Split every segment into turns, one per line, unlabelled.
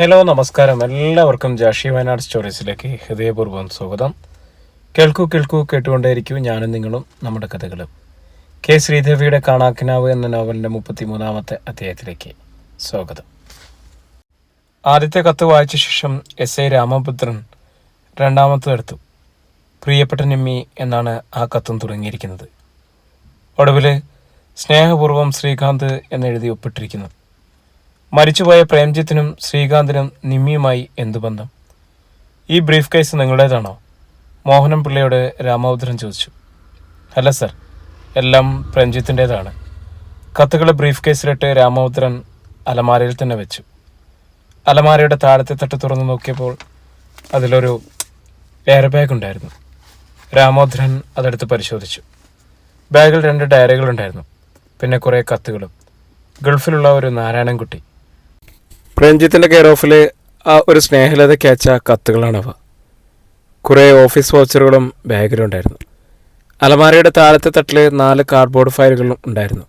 Hello നമസ്കാരം. എല്ലാവർക്കും ജാഷി വയനാട് സ്റ്റോറീസിലേക്ക് ഹൃദയപൂർവം സ്വാഗതം. കേൾക്കൂ കേൾക്കൂ കേട്ടുകൊണ്ടേയിരിക്കൂ ഞാനും നിങ്ങളും നമ്മുടെ കഥകളും. കെ ശ്രീദേവിയുടെ കാണാക്കിനാവ് എന്ന നോവലിന്റെ മുപ്പത്തിമൂന്നാമത്തെ അധ്യായത്തിലേക്ക് സ്വാഗതം. ആദ്യത്തെ കത്ത് വായിച്ച ശേഷം എസ് എ രാമഭദ്രൻ രണ്ടാമത്തെ എടുത്തു. പ്രിയപ്പെട്ട നിമ്മി എന്നാണ് ആ കത്തും തുടങ്ങിയിരിക്കുന്നത്. ഒടുവിൽ സ്നേഹപൂർവം ശ്രീകാന്ത് എന്നെഴുതി ഒപ്പിട്ടിരിക്കുന്നു. മരിച്ചുപോയ പ്രേംജിത്തിനും ശ്രീകാന്തിനും നിമ്മിയുമായി എന്തു ബന്ധം? ഈ ബ്രീഫ് കേസ് നിങ്ങളുടേതാണോ? മോഹനം പിള്ളയോട് രാമഭദ്രൻ ചോദിച്ചു. അല്ല സർ എല്ലാം പ്രേംജിത്തിന്റേതാണ്. കത്തുകളെ ബ്രീഫ് കേസിലിട്ട് രാമഭദ്രൻ അലമാരയിൽ തന്നെ വെച്ചു. അലമാരയുടെ താഴത്തെ തട്ട് തുറന്നു നോക്കിയപ്പോൾ അതിലൊരു എയർ ബാഗ് ഉണ്ടായിരുന്നു. രാമോദ്രൻ അതെടുത്ത് പരിശോധിച്ചു. ബാഗിൽ രണ്ട് ഡയറികളുണ്ടായിരുന്നു. പിന്നെ കുറേ കത്തുകളും. ഗൾഫിലുള്ള ഒരു നാരായണൻകുട്ടി. പ്രേംജിത്തിന്റെ കെയർ ഓഫിൽ ആ ഒരു സ്നേഹലതയ്ക്ക് അയച്ച കത്തുകളാണവ. കുറേ ഓഫീസ് വൗച്ചറുകളും ബാഗിലുണ്ടായിരുന്നു അലമാരയുടെ താഴത്തെ തട്ടിൽ നാല് കാർഡ്ബോർഡ് ഫയലുകളും ഉണ്ടായിരുന്നു.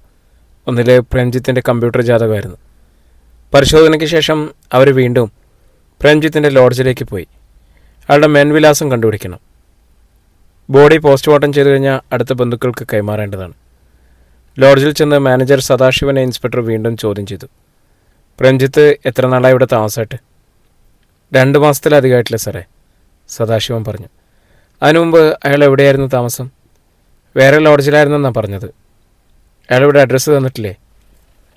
ഒന്നിൽ പ്രേംജിത്തിന്റെ കമ്പ്യൂട്ടർ ജാതകമായിരുന്നു. പരിശോധനയ്ക്ക് ശേഷം അവർ വീണ്ടും പ്രേംജിത്തിന്റെ ലോഡ്ജിലേക്ക് പോയി. അയാളുടെ മെൻവിലാസം കണ്ടുപിടിക്കണം. ബോഡി പോസ്റ്റ്മോർട്ടം ചെയ്തു കഴിഞ്ഞാൽ അടുത്ത ബന്ധുക്കൾക്ക് കൈമാറേണ്ടതാണ്. ലോഡ്ജിൽ ചെന്ന് മാനേജർ സദാശിവനെ ഇൻസ്പെക്ടർ വീണ്ടും ചോദ്യം ചെയ്തു. പ്രേംജിത്ത് എത്ര നാളായി ഇവിടെ താമസമായിട്ട്? രണ്ട് മാസത്തിലധികമായിട്ടില്ല സാറേ സദാശിവൻ പറഞ്ഞു. അതിനു മുമ്പ് അയാൾ എവിടെയായിരുന്നു താമസം? വേറെ ലോഡ്ജിലായിരുന്നെന്നാണ് പറഞ്ഞത്. അയാൾ ഇവിടെ അഡ്രസ്സ് തന്നിട്ടില്ലേ?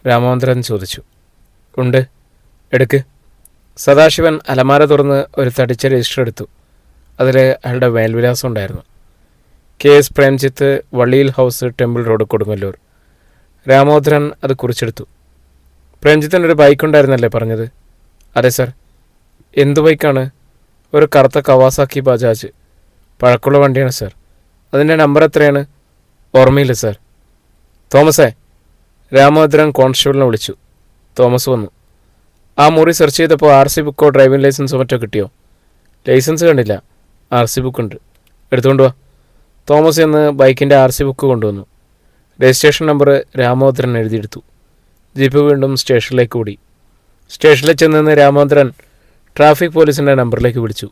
രാമചന്ദ്രൻ ചോദിച്ചു. ഉണ്ട്. എടുക്ക്. സദാശിവൻ അലമാര തുറന്ന് ഒരു തടിച്ച രജിസ്റ്റർ എടുത്തു. അതിൽ അയാളുടെ മേൽവിലാസം ഉണ്ടായിരുന്നു. K S Premjith Valliyil house temple road Kodungallur. രാമോദ്രൻ അത് കുറിച്ചെടുത്തു. പ്രേംജിത്തിന് ഒരു ബൈക്ക് ഉണ്ടായിരുന്നല്ലേ പറഞ്ഞത്? അതെ സർ. എന്ത് ബൈക്കാണ്? ഒരു കറുത്ത കവാസാക്കി ബജാജ്. പഴക്കമുള്ള വണ്ടിയാണ് സർ. അതിന്റെ നമ്പർ എത്രയാണ്? ഓർമ്മയില്ല സർ. തോമസേ രാമഭദ്രൻ കോൺസ്റ്റബിളിനെ വിളിച്ചു. തോമസ് വന്നു. ആ മുറി സെർച്ച് ചെയ്തപ്പോൾ ആർ സി ബുക്കോ ഡ്രൈവിംഗ് ലൈസൻസോ മറ്റോ കിട്ടിയോ? ലൈസൻസ് കണ്ടില്ല. ആർ സി ബുക്ക് ഉണ്ട് എടുത്തുകൊണ്ട് വാ. തോമസ് എന്ന് ബൈക്കിന്റെ ആർ സി ബുക്ക് കൊണ്ടുവന്നു. രജിസ്ട്രേഷൻ നമ്പർ രാമോദ്രൻ എഴുതിയെടുത്തു. ജീപ്പ് വീണ്ടും സ്റ്റേഷനിലേക്ക് ഓടി. സ്റ്റേഷനിൽ ചെന്ന് രാമോദ്രൻ ട്രാഫിക് പോലീസിന്റെ നമ്പറിലേക്ക് വിളിച്ചു.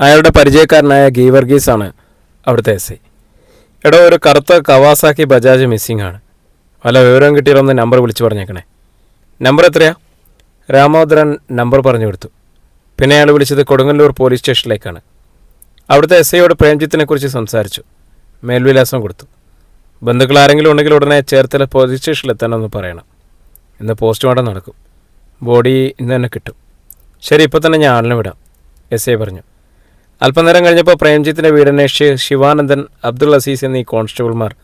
അയാളുടെ പരിചയക്കാരനായ ഗീവർഗീസ് ആണ് അവിടുത്തെ എസ് ഐ. എടോ ഒരു കറുത്ത കവാസാക്കി ബജാജ് മിസ്സിംഗ് ആണ്. വല്ല വിവരം കിട്ടിയാലൊന്ന് നമ്പർ വിളിച്ചു പറഞ്ഞേക്കണേ. നമ്പർ എത്രയാ? രാമോദ്രൻ നമ്പർ പറഞ്ഞു കൊടുത്തു. പിന്നെ അയാൾ വിളിച്ചത് കൊടുങ്ങല്ലൂർ പോലീസ് സ്റ്റേഷനിലേക്കാണ്. അവിടുത്തെ എസ് ഐയോട് പ്രേംജിത്തിനെ കുറിച്ച് സംസാരിച്ചു. മേൽവിലാസം കൊടുത്തു. ബന്ധുക്കൾ ആരെങ്കിലും ഉണ്ടെങ്കിൽ ഉടനെ ചേർത്തല പോലീസ് സ്റ്റേഷനിലെത്താനൊന്ന് പറയണം. ഇന്ന് പോസ്റ്റ്മോർട്ടം നടക്കും. ബോഡി ഇന്ന് തന്നെ കിട്ടും. ശരി ഇപ്പോൾ തന്നെ ഞാൻ ആളിനെ വിടാം. എസ് ഐ പറഞ്ഞു. അല്പനേരം കഴിഞ്ഞപ്പോൾ പ്രേംജിത്തിന്റെ വീടന്വേഷിച്ച് ശിവാനന്ദൻ അബ്ദുൾ അസീസ് എന്നീ കോൺസ്റ്റബിൾമാർ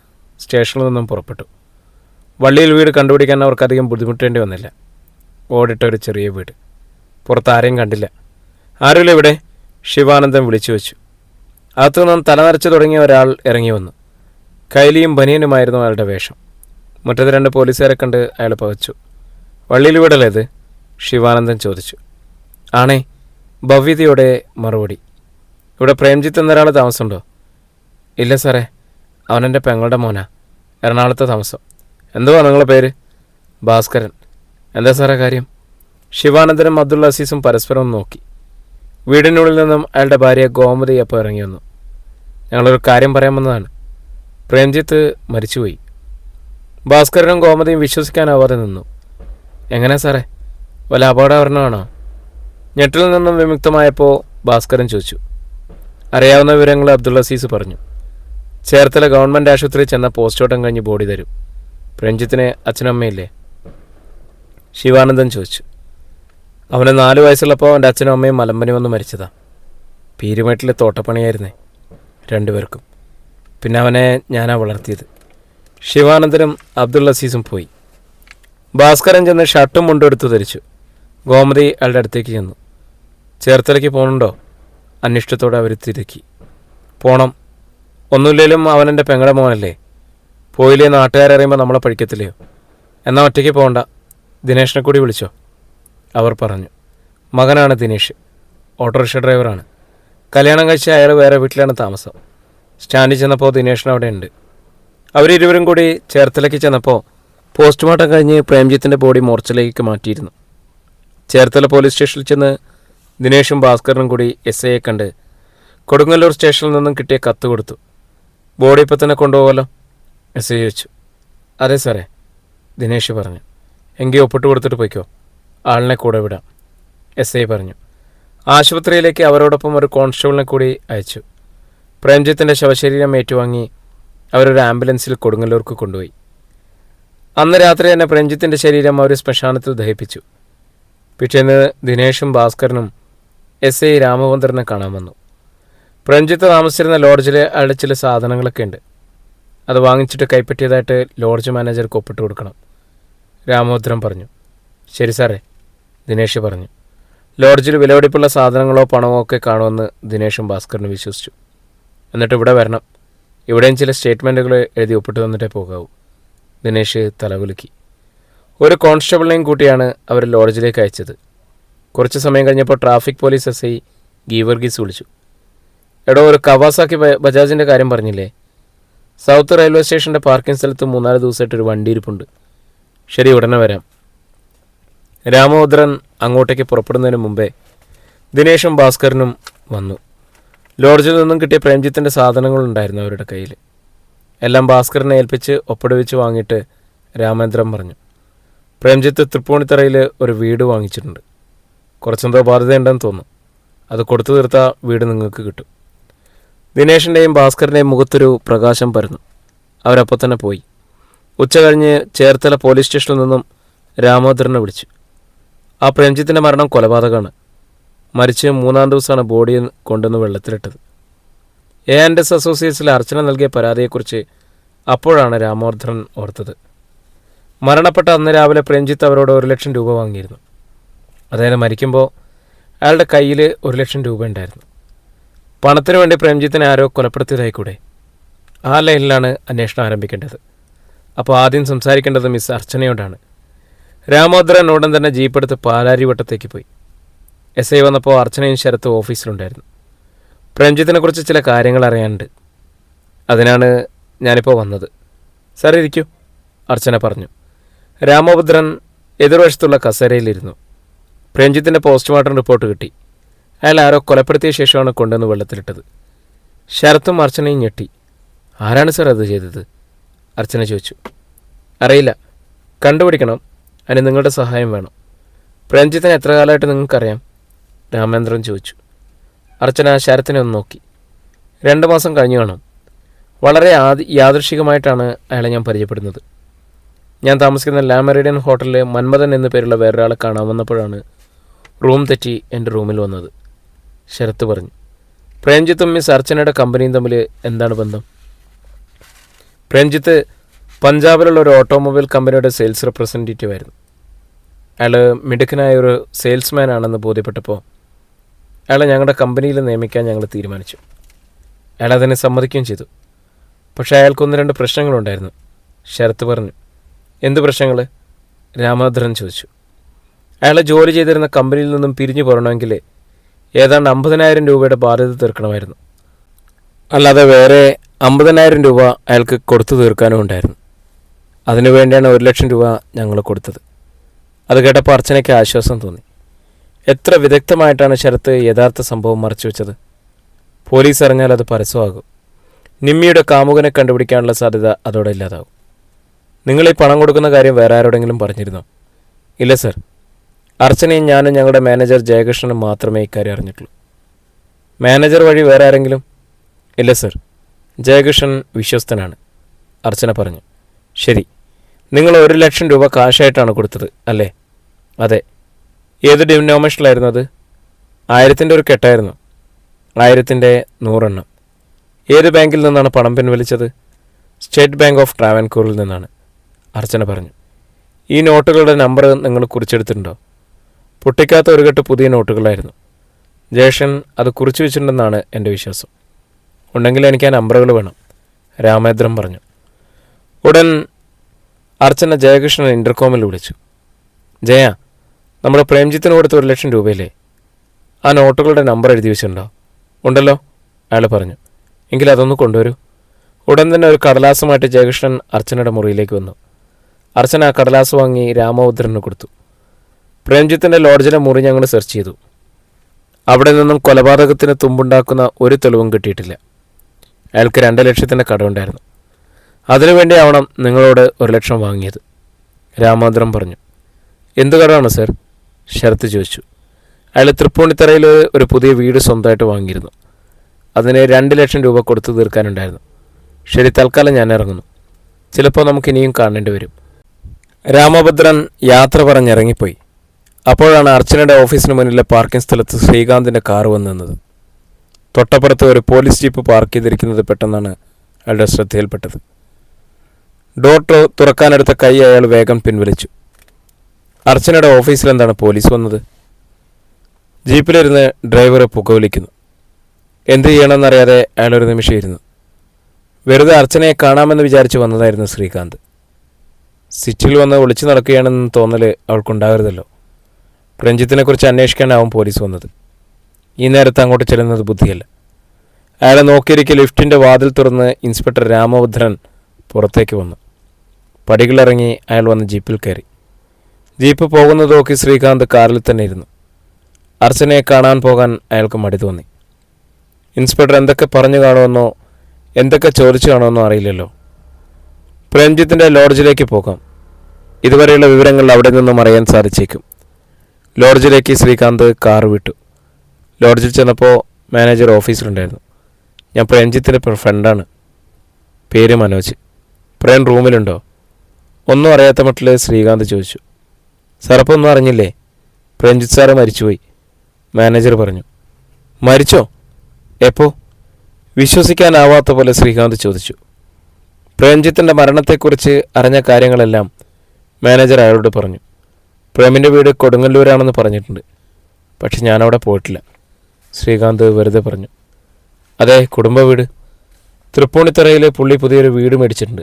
സ്റ്റേഷനിൽ നിന്നും പുറപ്പെട്ടു. വള്ളിയിൽ വീട് കണ്ടുപിടിക്കാൻ അവർക്കധികം ബുദ്ധിമുട്ടേണ്ടി വന്നില്ല. ഓടിട്ട ഒരു ചെറിയ വീട്. പുറത്ത് ആരെയും കണ്ടില്ല. ആരുമില്ല ഇവിടെ? ശിവാനന്ദൻ വിളിച്ചു വെച്ചു. അകത്തു നിന്നും തലനരച്ചു തുടങ്ങിയ ഒരാൾ ഇറങ്ങി വന്നു. കൈലിയും ബനിയനുമായിരുന്നു അയാളുടെ വേഷം. മുറ്റത്ത് രണ്ട് പോലീസുകാരെ കണ്ട് അയാൾ പകച്ചു വള്ളിയിൽ വീടല്ലേ ഇത്? ശിവാനന്ദൻ ചോദിച്ചു. ആണേ ഭവ്യതയോടെ മറുപടി. ഇവിടെ പ്രേംജിത്ത് എന്നൊരാൾ താമസമുണ്ടോ? ഇല്ല സാറേ അവനെന്റെ പെങ്ങളുടെ മോനാ. എറണാകുളത്തെ താമസം. എന്തുവാ നിങ്ങളുടെ പേര്? ഭാസ്കരൻ. എന്താ സാറേ കാര്യം? ശിവാനന്ദനും അബ്ദുൾ അസീസും പരസ്പരം നോക്കി. വീടിനുള്ളിൽ നിന്നും അയാളുടെ ഭാര്യ ഗോമതി അപ്പോൾ ഇറങ്ങി വന്നു. ഞങ്ങളൊരു കാര്യം പറയാൻ വന്നതാണ്. പ്രേംജിത്ത് മരിച്ചുപോയി. ഭാസ്കരനും ഗോമതിയും വിശ്വസിക്കാനാവാതെ നിന്നു. എങ്ങനെ സാറേ? വല്ല അപകടാവരണമാണോ? ഞെട്ടിൽ നിന്നും വിമുക്തമായപ്പോൾ ഭാസ്കരൻ ചോദിച്ചു. അറിയാവുന്ന വിവരങ്ങൾ അബ്ദുൾ അസീസ് പറഞ്ഞു. ചേർത്തല ഗവൺമെന്റ് ആശുപത്രിയിൽ ചെന്ന പോസ്റ്റോട്ടം കഴിഞ്ഞ് ബോഡി തരും. പ്രഞ്ജിത്തിന് അച്ഛനമ്മയില്ലേ? ശിവാനന്ദൻ ചോദിച്ചു. അവന് നാല് വയസ്സുള്ളപ്പോൾ അവന്റെ അച്ഛനും അമ്മയും മലമ്പനി വന്ന് മരിച്ചതാ. പീരുമേട്ടിലെ തോട്ടപ്പണിയായിരുന്നേ രണ്ടുപേർക്കും. പിന്നെ അവനെ ഞാനാ വളർത്തിയത്. ശിവാനന്ദനും അബ്ദുൾ അസീസും പോയി. ഭാസ്കരൻ ചെന്ന് ഷർട്ടും മുണ്ടും എടുത്തു ധരിച്ചു. ഗോമതി അയാളുടെ അടുത്തേക്ക് ചെന്നു. ചേർത്തലയ്ക്ക് പോകണുണ്ടോ അന്വേഷണത്തോടെ അവർ തിരക്കി. പോണം. ഒന്നുമില്ലേലും അവൻ എന്റെ പെങ്ങളുടെ മോനല്ലേ? പോയില്ലേ നാട്ടുകാരറിയുമ്പോൾ നമ്മളെ പഠിക്കത്തില്ലയോ? എന്നാൽ ഒറ്റയ്ക്ക് പോകണ്ട ദിനേഷിനെ കൂടി വിളിച്ചോ. അവർ പറഞ്ഞു. മകനാണ് ദിനേഷ് ഓട്ടോറിക്ഷ ഡ്രൈവറാണ്. കല്യാണം കഴിച്ച അയാൾ വേറെ വീട്ടിലാണ് താമസം. സ്റ്റാൻഡിൽ ചെന്നപ്പോൾ ദിനേഷിന് അവിടെ ഉണ്ട് അവരിരുവരും കൂടി ചേർത്തലയ്ക്ക് ചെന്നപ്പോൾ പോസ്റ്റ്മോർട്ടം കഴിഞ്ഞ് പ്രേംജിത്തിന്റെ ബോഡി മോർച്ചിലേക്ക് മാറ്റിയിരുന്നു. ചേർത്തല പോലീസ് സ്റ്റേഷനിൽ ചെന്ന് ദിനേഷും ഭാസ്കറിനും കൂടി എസ് ഐയെ കണ്ട് കൊടുങ്ങല്ലൂർ സ്റ്റേഷനിൽ നിന്നും കിട്ടിയ കത്ത് കൊടുത്തു. ബോഡി ഇപ്പം തന്നെ കൊണ്ടുപോകാമല്ലോ എസ് ഐ ചോദിച്ചു. അതെ സാറേ ദിനേഷ് പറഞ്ഞു. എങ്കിൽ ഒപ്പിട്ട് കൊടുത്തിട്ട് പോയിക്കോ. ആളിനെ കൂടെ വിടാം എസ് ഐ പറഞ്ഞു. ആശുപത്രിയിലേക്ക് അവരോടൊപ്പം ഒരു കോൺസ്റ്റബിളിനെ കൂടി അയച്ചു. പ്രേംജിത്തിന്റെ ശവശരീരം ഏറ്റുവാങ്ങി അവരൊരു ആംബുലൻസിൽ കൊടുങ്ങല്ലൂർക്ക് കൊണ്ടുപോയി. അന്ന് രാത്രി തന്നെ പ്രേംജിത്തിന്റെ ശരീരം അവർ ശ്മശാനത്തിൽ ദഹിപ്പിച്ചു. പിറ്റേന്ന് ദിനേഷും ഭാസ്കരനും എസ് ഐ രാമചന്ദ്രനെ കാണാൻ വന്നു. പ്രേംജിത്ത് താമസിച്ചിരുന്ന ലോഡ്ജിൽ അയാളുടെ ചില സാധനങ്ങളൊക്കെ ഉണ്ട്. അത് വാങ്ങിച്ചിട്ട് കൈപ്പറ്റിയതായിട്ട് ലോഡ്ജ് മാനേജർക്ക് ഒപ്പിട്ട് കൊടുക്കണം. രാമഭദ്രൻ പറഞ്ഞു ശരി സാറേ ദിനേഷ് പറഞ്ഞു. ലോഡ്ജിൽ വിലപിടിപ്പുള്ള സാധനങ്ങളോ പണമോ ഒക്കെ കാണുമെന്ന് ദിനേഷും ഭാസ്കരനും വിശ്വസിച്ചു. എന്നിട്ട് ഇവിടെ വരണം. ഇവിടെയും ചില സ്റ്റേറ്റ്മെന്റുകൾ എഴുതി ഒപ്പിട്ട് തന്നിട്ടേ പോകാവൂ. ദിനേഷ് തലകുലുക്കി. ഒരു കോൺസ്റ്റബിളിനെയും കൂട്ടിയാണ് അവർ ലോഡ്ജിലേക്ക് അയച്ചത്. കുറച്ച് സമയം കഴിഞ്ഞപ്പോൾ traffic police S I Geevarghese വിളിച്ചു. എടോ ഒരു കവാസാക്കി ബജാജിന്റെ കാര്യം പറഞ്ഞില്ലേ? സൗത്ത് റെയിൽവേ സ്റ്റേഷന്റെ പാർക്കിംഗ് സ്ഥലത്ത് മൂന്നാൽ ദിവസമായിട്ട് ഒരു വണ്ടി ഇരിപ്പുണ്ട്. ശരി ഉടനെ വരാം. രാമഭദ്രൻ അങ്ങോട്ടേക്ക് പുറപ്പെടുന്നതിന് മുമ്പേ ദിനേഷും ഭാസ്കരനും വന്നു. ലോഡ്ജിൽ നിന്നും കിട്ടിയ പ്രേംജിത്തിന്റെ സാധനങ്ങളുണ്ടായിരുന്നു അവരുടെ കയ്യിൽ. എല്ലാം ഭാസ്കരനെ ഏൽപ്പിച്ച് ഒപ്പിടുവിച്ച് വാങ്ങിയിട്ട് രാമേന്ദ്രൻ പറഞ്ഞു പ്രേംജിത്ത് തൃപ്പൂണിത്തറയിൽ ഒരു വീട് വാങ്ങിച്ചിട്ടുണ്ട്. കുറച്ചെന്തോ ബാധ്യതയുണ്ടെന്ന് തോന്നും അത് കൊടുത്തു തീർത്ത വീട് നിങ്ങൾക്ക് കിട്ടും. ദിനേഷിന്റെയും ഭാസ്കറിന്റെയും മുഖത്തൊരു പ്രകാശം പരന്നു. അവരപ്പോൾ തന്നെ പോയി. ഉച്ച കഴിഞ്ഞ് ചേർത്തല പോലീസ് സ്റ്റേഷനിൽ നിന്നും രാമോദരനെ വിളിച്ചു. ആ പ്രേംജിത്തിന്റെ മരണം കൊലപാതകമാണ്. മരിച്ച് മൂന്നാം ദിവസമാണ് ബോഡി കൊണ്ടുവന്ന് വെള്ളത്തിലിട്ടത്. എ. ആൻഡ്. എസ്. അസോസിയേറ്റ്സിൽ അർച്ചന നൽകിയ പരാതിയെക്കുറിച്ച് അപ്പോഴാണ് രാമവർദ്ധൻ ഓർത്തത്. മരണപ്പെട്ട അന്ന് രാവിലെ പ്രേംജിത്ത് അവരോട് ഒരു ലക്ഷം രൂപ വാങ്ങിയിരുന്നു. അതായത് മരിക്കുമ്പോൾ അയാളുടെ കയ്യിൽ ഒരു ലക്ഷം രൂപ ഉണ്ടായിരുന്നു. പണത്തിനു വേണ്ടി പ്രേംജിത്തിനെ ആരോ കൊലപ്പെടുത്തിയതായിക്കൂടെ ആ ലൈനിലാണ് അന്വേഷണം ആരംഭിക്കേണ്ടത്. അപ്പോൾ ആദ്യം സംസാരിക്കേണ്ടത് മിസ് അർച്ചനയോടാണ്. രാമോദ്രൻ ഉടൻ തന്നെ ജീപ്പെടുത്ത് പാലാരിവട്ടത്തേക്ക് പോയി. എസ് ഐ വന്നപ്പോൾ അർച്ചനയും ശരത്തും ഓഫീസിലുണ്ടായിരുന്നു. പ്രേംജിത്തിനെക്കുറിച്ച് ചില കാര്യങ്ങൾ അറിയാനുണ്ട്. അതിനാണ് ഞാനിപ്പോൾ വന്നത്. സാർ ഇരിക്കൂ അർച്ചന പറഞ്ഞു. രാമഭദ്രൻ എതിർവശത്തുള്ള കസേരയിലിരുന്നു. പ്രേംജിത്തിന്റെ പോസ്റ്റ്മോർട്ടം റിപ്പോർട്ട് കിട്ടി. അയാൾ ആരോ കൊലപ്പെടുത്തിയ ശേഷമാണ് കൊണ്ടുവന്ന് വെള്ളത്തിലിട്ടത്. ശരത്തും അർച്ചനയും ഞെട്ടി. ആരാണ് സാർ അത് ചെയ്തത്? അർച്ചന ചോദിച്ചു. അറിയില്ല. കണ്ടുപിടിക്കണം. അതിന് നിങ്ങളുടെ സഹായം വേണം. പ്രേംജിത്തിനെ എത്ര കാലമായിട്ട് നിങ്ങൾക്കറിയാം? രാമേന്ദ്രൻ ചോദിച്ചു. അർച്ചന ശരത്തിനെ ഒന്ന് നോക്കി. രണ്ട് മാസം കഴിഞ്ഞു കാണും. വളരെ ആദി യാദൃശികമായിട്ടാണ് അയാളെ ഞാൻ പരിചയപ്പെടുന്നത്. ഞാൻ താമസിക്കുന്ന ലാമറേഡിയൻ ഹോട്ടലിലെ മന്മഥൻ എന്നു പേരുള്ള വേറൊരാളെ കാണാൻ വന്നപ്പോഴാണ് റൂം തെറ്റി എന്റെ റൂമിൽ വന്നത്. ശരത്ത് പറഞ്ഞു. പ്രേംജിത്തും മിസ് അർച്ചനയുടെ കമ്പനിയും തമ്മിൽ എന്താണ് ബന്ധം? പ്രേംജിത്ത് പഞ്ചാബിലുള്ള ഒരു ഓട്ടോമൊബൈൽ കമ്പനിയുടെ സെയിൽസ് റെപ്രസെന്റേറ്റീവ് ആയിരുന്നു അയാൾ മിടുക്കനായ ഒരു സെയിൽസ്മാൻ ആണെന്ന് ബോധ്യപ്പെട്ടപ്പോൾ അയാളെ ഞങ്ങളുടെ കമ്പനിയിൽ നിയമിക്കാൻ ഞങ്ങൾ തീരുമാനിച്ചു. അയാൾ അതിനെ സമ്മതിക്കുകയും ചെയ്തു. പക്ഷേ അയാൾക്ക് ഒന്ന് രണ്ട് പ്രശ്നങ്ങളുണ്ടായിരുന്നു. ശരത്ത് പറഞ്ഞു എന്ത് പ്രശ്നങ്ങൾ രാമഭദ്രൻ ചോദിച്ചു. അയാളെ ജോലി ചെയ്തിരുന്ന കമ്പനിയിൽ നിന്നും പിരിഞ്ഞു പോരണമെങ്കിൽ ഏതാണ്ട് അമ്പതിനായിരം രൂപയുടെ ബാധ്യത തീർക്കണമായിരുന്നു. അല്ലാതെ വേറെ അമ്പതിനായിരം രൂപ അയാൾക്ക് കൊടുത്തു തീർക്കാനും ഉണ്ടായിരുന്നു. അതിനുവേണ്ടിയാണ് ഒരു ലക്ഷം രൂപ ഞങ്ങൾ കൊടുത്തത്. അത് കേട്ടപ്പോൾ അർച്ചനയ്ക്ക് ആശ്വാസം തോന്നി. എത്ര വിദഗ്ധമായിട്ടാണ് ശരത്ത് യഥാർത്ഥ സംഭവം മറച്ചുവെച്ചത് പോലീസ് അറിഞ്ഞാൽ അത് പരസ്യമാകും. നിമ്മിയുടെ കാമുകനെ കണ്ടുപിടിക്കാനുള്ള സാധ്യത അതോടെ ഇല്ലാതാവും. നിങ്ങൾ ഈ പണം കൊടുക്കുന്ന കാര്യം വേറെ ആരോടെങ്കിലും പറഞ്ഞിരുന്നോ? ഇല്ല സർ. അർച്ചനയും ഞാനും ഞങ്ങളുടെ മാനേജർ ജയകൃഷ്ണനും മാത്രമേ ഇക്കാര്യം അറിഞ്ഞിട്ടുള്ളൂ. മാനേജർ വഴി വേറെ ആരെങ്കിലും? ഇല്ല സർ. ജയകൃഷ്ണൻ വിശ്വസ്തനാണ്. അർച്ചന പറഞ്ഞു. ശരി. നിങ്ങൾ ഒരു ലക്ഷം രൂപ കാശായിട്ടാണ് കൊടുത്തത് അല്ലേ? അതെ. ഏത് ഡിനോമിനേഷനിലായിരുന്നു അത്? ആയിരത്തിന്റെ ഒരു കെട്ടായിരുന്നു. ആയിരത്തിന്റെ നൂറെണ്ണം. ഏത് ബാങ്കിൽ നിന്നാണ് പണം പിൻവലിച്ചത്? സ്റ്റേറ്റ് ബാങ്ക് ഓഫ് ട്രാവൻകൂറിൽ നിന്നാണ് അർച്ചന പറഞ്ഞു. ഈ നോട്ടുകളുടെ നമ്പർ നിങ്ങൾ കുറിച്ചെടുത്തിട്ടുണ്ടോ? പൊട്ടിക്കാത്ത ഒരു കെട്ട് പുതിയ നോട്ടുകളായിരുന്നു. ജേഷൻ അത് കുറിച്ചു വെച്ചിട്ടുണ്ടെന്നാണ് എന്റെ വിശ്വാസം. ഉണ്ടെങ്കിൽ എനിക്ക് ആ നമ്പറുകൾ വേണം രാമേന്ദ്രൻ പറഞ്ഞു. ഉടൻ അർച്ചന ജയകൃഷ്ണൻ ഇന്റർകോമിൽ വിളിച്ചു. ജയ നമ്മുടെ പ്രേംജിത്തിന് കൊടുത്ത ഒരു ലക്ഷം രൂപയില്ലേ ആ നോട്ടുകളുടെ നമ്പർ എഴുതി വെച്ചിട്ടുണ്ടോ? ഉണ്ടല്ലോ അയാൾ പറഞ്ഞു. എങ്കിൽ അതൊന്ന് കൊണ്ടുവരൂ. ഉടൻ തന്നെ ഒരു കടലാസുമായിട്ട് ജയകൃഷ്ണൻ അർച്ചനയുടെ മുറിയിലേക്ക് വന്നു. അർച്ചന ആ കടലാസ് വാങ്ങി രാമഭദ്രന് കൊടുത്തു. പ്രേംജിത്തിന്റെ ലോഡ്ജിലെ മുറി ഞങ്ങൾ സെർച്ച് ചെയ്തു. അവിടെ നിന്നും കൊലപാതകത്തിന് തുമ്പുണ്ടാക്കുന്ന ഒരു തെളിവും കിട്ടിയിട്ടില്ല. അയാൾക്ക് രണ്ട് ലക്ഷത്തിന്റെ കടമുണ്ടായിരുന്നു. അതിനുവേണ്ടിയാവണം നിങ്ങളോട് ഒരു ലക്ഷം വാങ്ങിയത്. രാമാന്തരം പറഞ്ഞു. എന്ത് കടമാണ് സർ? ശരത്ത് ചോദിച്ചു. അയാൾ തൃപ്പൂണിത്തറയിൽ ഒരു പുതിയ വീട് സ്വന്തമായിട്ട് വാങ്ങിയിരുന്നു. അതിന് രണ്ട് ലക്ഷം രൂപ കൊടുത്തു തീർക്കാനുണ്ടായിരുന്നു. ശരി തൽക്കാലം ഞാൻ ഇറങ്ങുന്നു. ചിലപ്പോൾ നമുക്ക് ഇനിയും കാണേണ്ടി വരും. രാമഭദ്രൻ യാത്ര പറഞ്ഞിറങ്ങിപ്പോയി അപ്പോഴാണ് അർച്ചനയുടെ ഓഫീസിന് മുന്നിലെ പാർക്കിംഗ് സ്ഥലത്ത് ശ്രീകാന്തിന്റെ കാർ വന്നു നിന്നത്. തൊട്ടപ്പുറത്ത് ഒരു പോലീസ് ജീപ്പ് പാർക്ക് ചെയ്തിരിക്കുന്നത് പെട്ടെന്നാണ് അയാളുടെ ശ്രദ്ധയിൽപ്പെട്ടത്. ഡോർ തുറക്കാനെടുത്ത കൈ അയാൾ വേഗം പിൻവലിച്ചു. അർച്ചനയുടെ ഓഫീസിൽ എന്താണ് പോലീസ് വന്നത്? ജീപ്പിലിരുന്ന് ഡ്രൈവറെ പുകവലിക്കുന്നു. എന്ത് ചെയ്യണമെന്നറിയാതെ അയാൾ ഒരു നിമിഷം ഇരുന്നു. വെറുതെ അർച്ചനയെ കാണാമെന്ന് വിചാരിച്ച് വന്നതായിരുന്നു ശ്രീകാന്ത്. സിറ്റിൽ വന്ന് ഒളിച്ചു നടക്കുകയാണെന്ന് തോന്നൽ അവൾക്കുണ്ടാകരുതല്ലോ. രഞ്ജിത്തിനെക്കുറിച്ച് അന്വേഷിക്കാനാവും പോലീസ് വന്നത്. ഈ നേരത്ത് അങ്ങോട്ട് ചെല്ലുന്നത് ബുദ്ധിയല്ല. അയാളെ നോക്കിയിരിക്കെ ലിഫ്റ്റിന്റെ വാതിൽ തുറന്ന് ഇൻസ്പെക്ടർ രാമഭദ്രൻ പുറത്തേക്ക് വന്നു. പടികളിറങ്ങി അയാൾ വന്ന് ജീപ്പിൽ കയറി. ജീപ്പ് പോകുന്നത് നോക്കി ശ്രീകാന്ത് കാറിൽ തന്നെ ഇരുന്നു. അർച്ചനയെ കാണാൻ പോകാൻ അയാൾക്ക് മടി തോന്നി. ഇൻസ്പെക്ടർ എന്തൊക്കെ പറഞ്ഞു കാണുമെന്നോ എന്തൊക്കെ ചോദിച്ചു കാണുമെന്നോ അറിയില്ലല്ലോ. പ്രേംജിത്തിന്റെ ലോഡ്ജിലേക്ക് പോകാം. ഇതുവരെയുള്ള വിവരങ്ങൾ അവിടെ നിന്നും അറിയാൻ സാധിച്ചേക്കും. ലോഡ്ജിലേക്ക് ശ്രീകാന്ത് കാർ വിട്ടു. ലോഡ്ജിൽ ചെന്നപ്പോൾ മാനേജർ ഓഫീസിലുണ്ടായിരുന്നു. ഞാൻ പ്രേംജിത്തിന്റെ ഫ്രണ്ടാണ്. പേര് മനോജ്. പ്രേം റൂമിലുണ്ടോ? ഒന്നും അറിയാത്ത മട്ടിൽ ശ്രീകാന്ത് ചോദിച്ചു. സാറപ്പോൾ ഒന്നും അറിഞ്ഞില്ലേ? പ്രേംജിത്ത് സാറ് മരിച്ചുപോയി. മാനേജർ പറഞ്ഞു. മരിച്ചോ? എപ്പോ? വിശ്വസിക്കാനാവാത്ത പോലെ ശ്രീകാന്ത് ചോദിച്ചു. പ്രേംജിത്തിന്റെ മരണത്തെക്കുറിച്ച് അറിഞ്ഞ കാര്യങ്ങളെല്ലാം മാനേജർ അയാളോട് പറഞ്ഞു. പ്രേമിന്റെ വീട് കൊടുങ്ങല്ലൂരാണെന്ന് പറഞ്ഞിട്ടുണ്ട്. പക്ഷെ ഞാനവിടെ പോയിട്ടില്ല. ശ്രീകാന്ത് വെറുതെ പറഞ്ഞു. അതെ കുടുംബ വീട്. തൃപ്പൂണിത്തറയിൽ പുള്ളി പുതിയൊരു വീട് മേടിച്ചിട്ടുണ്ട്.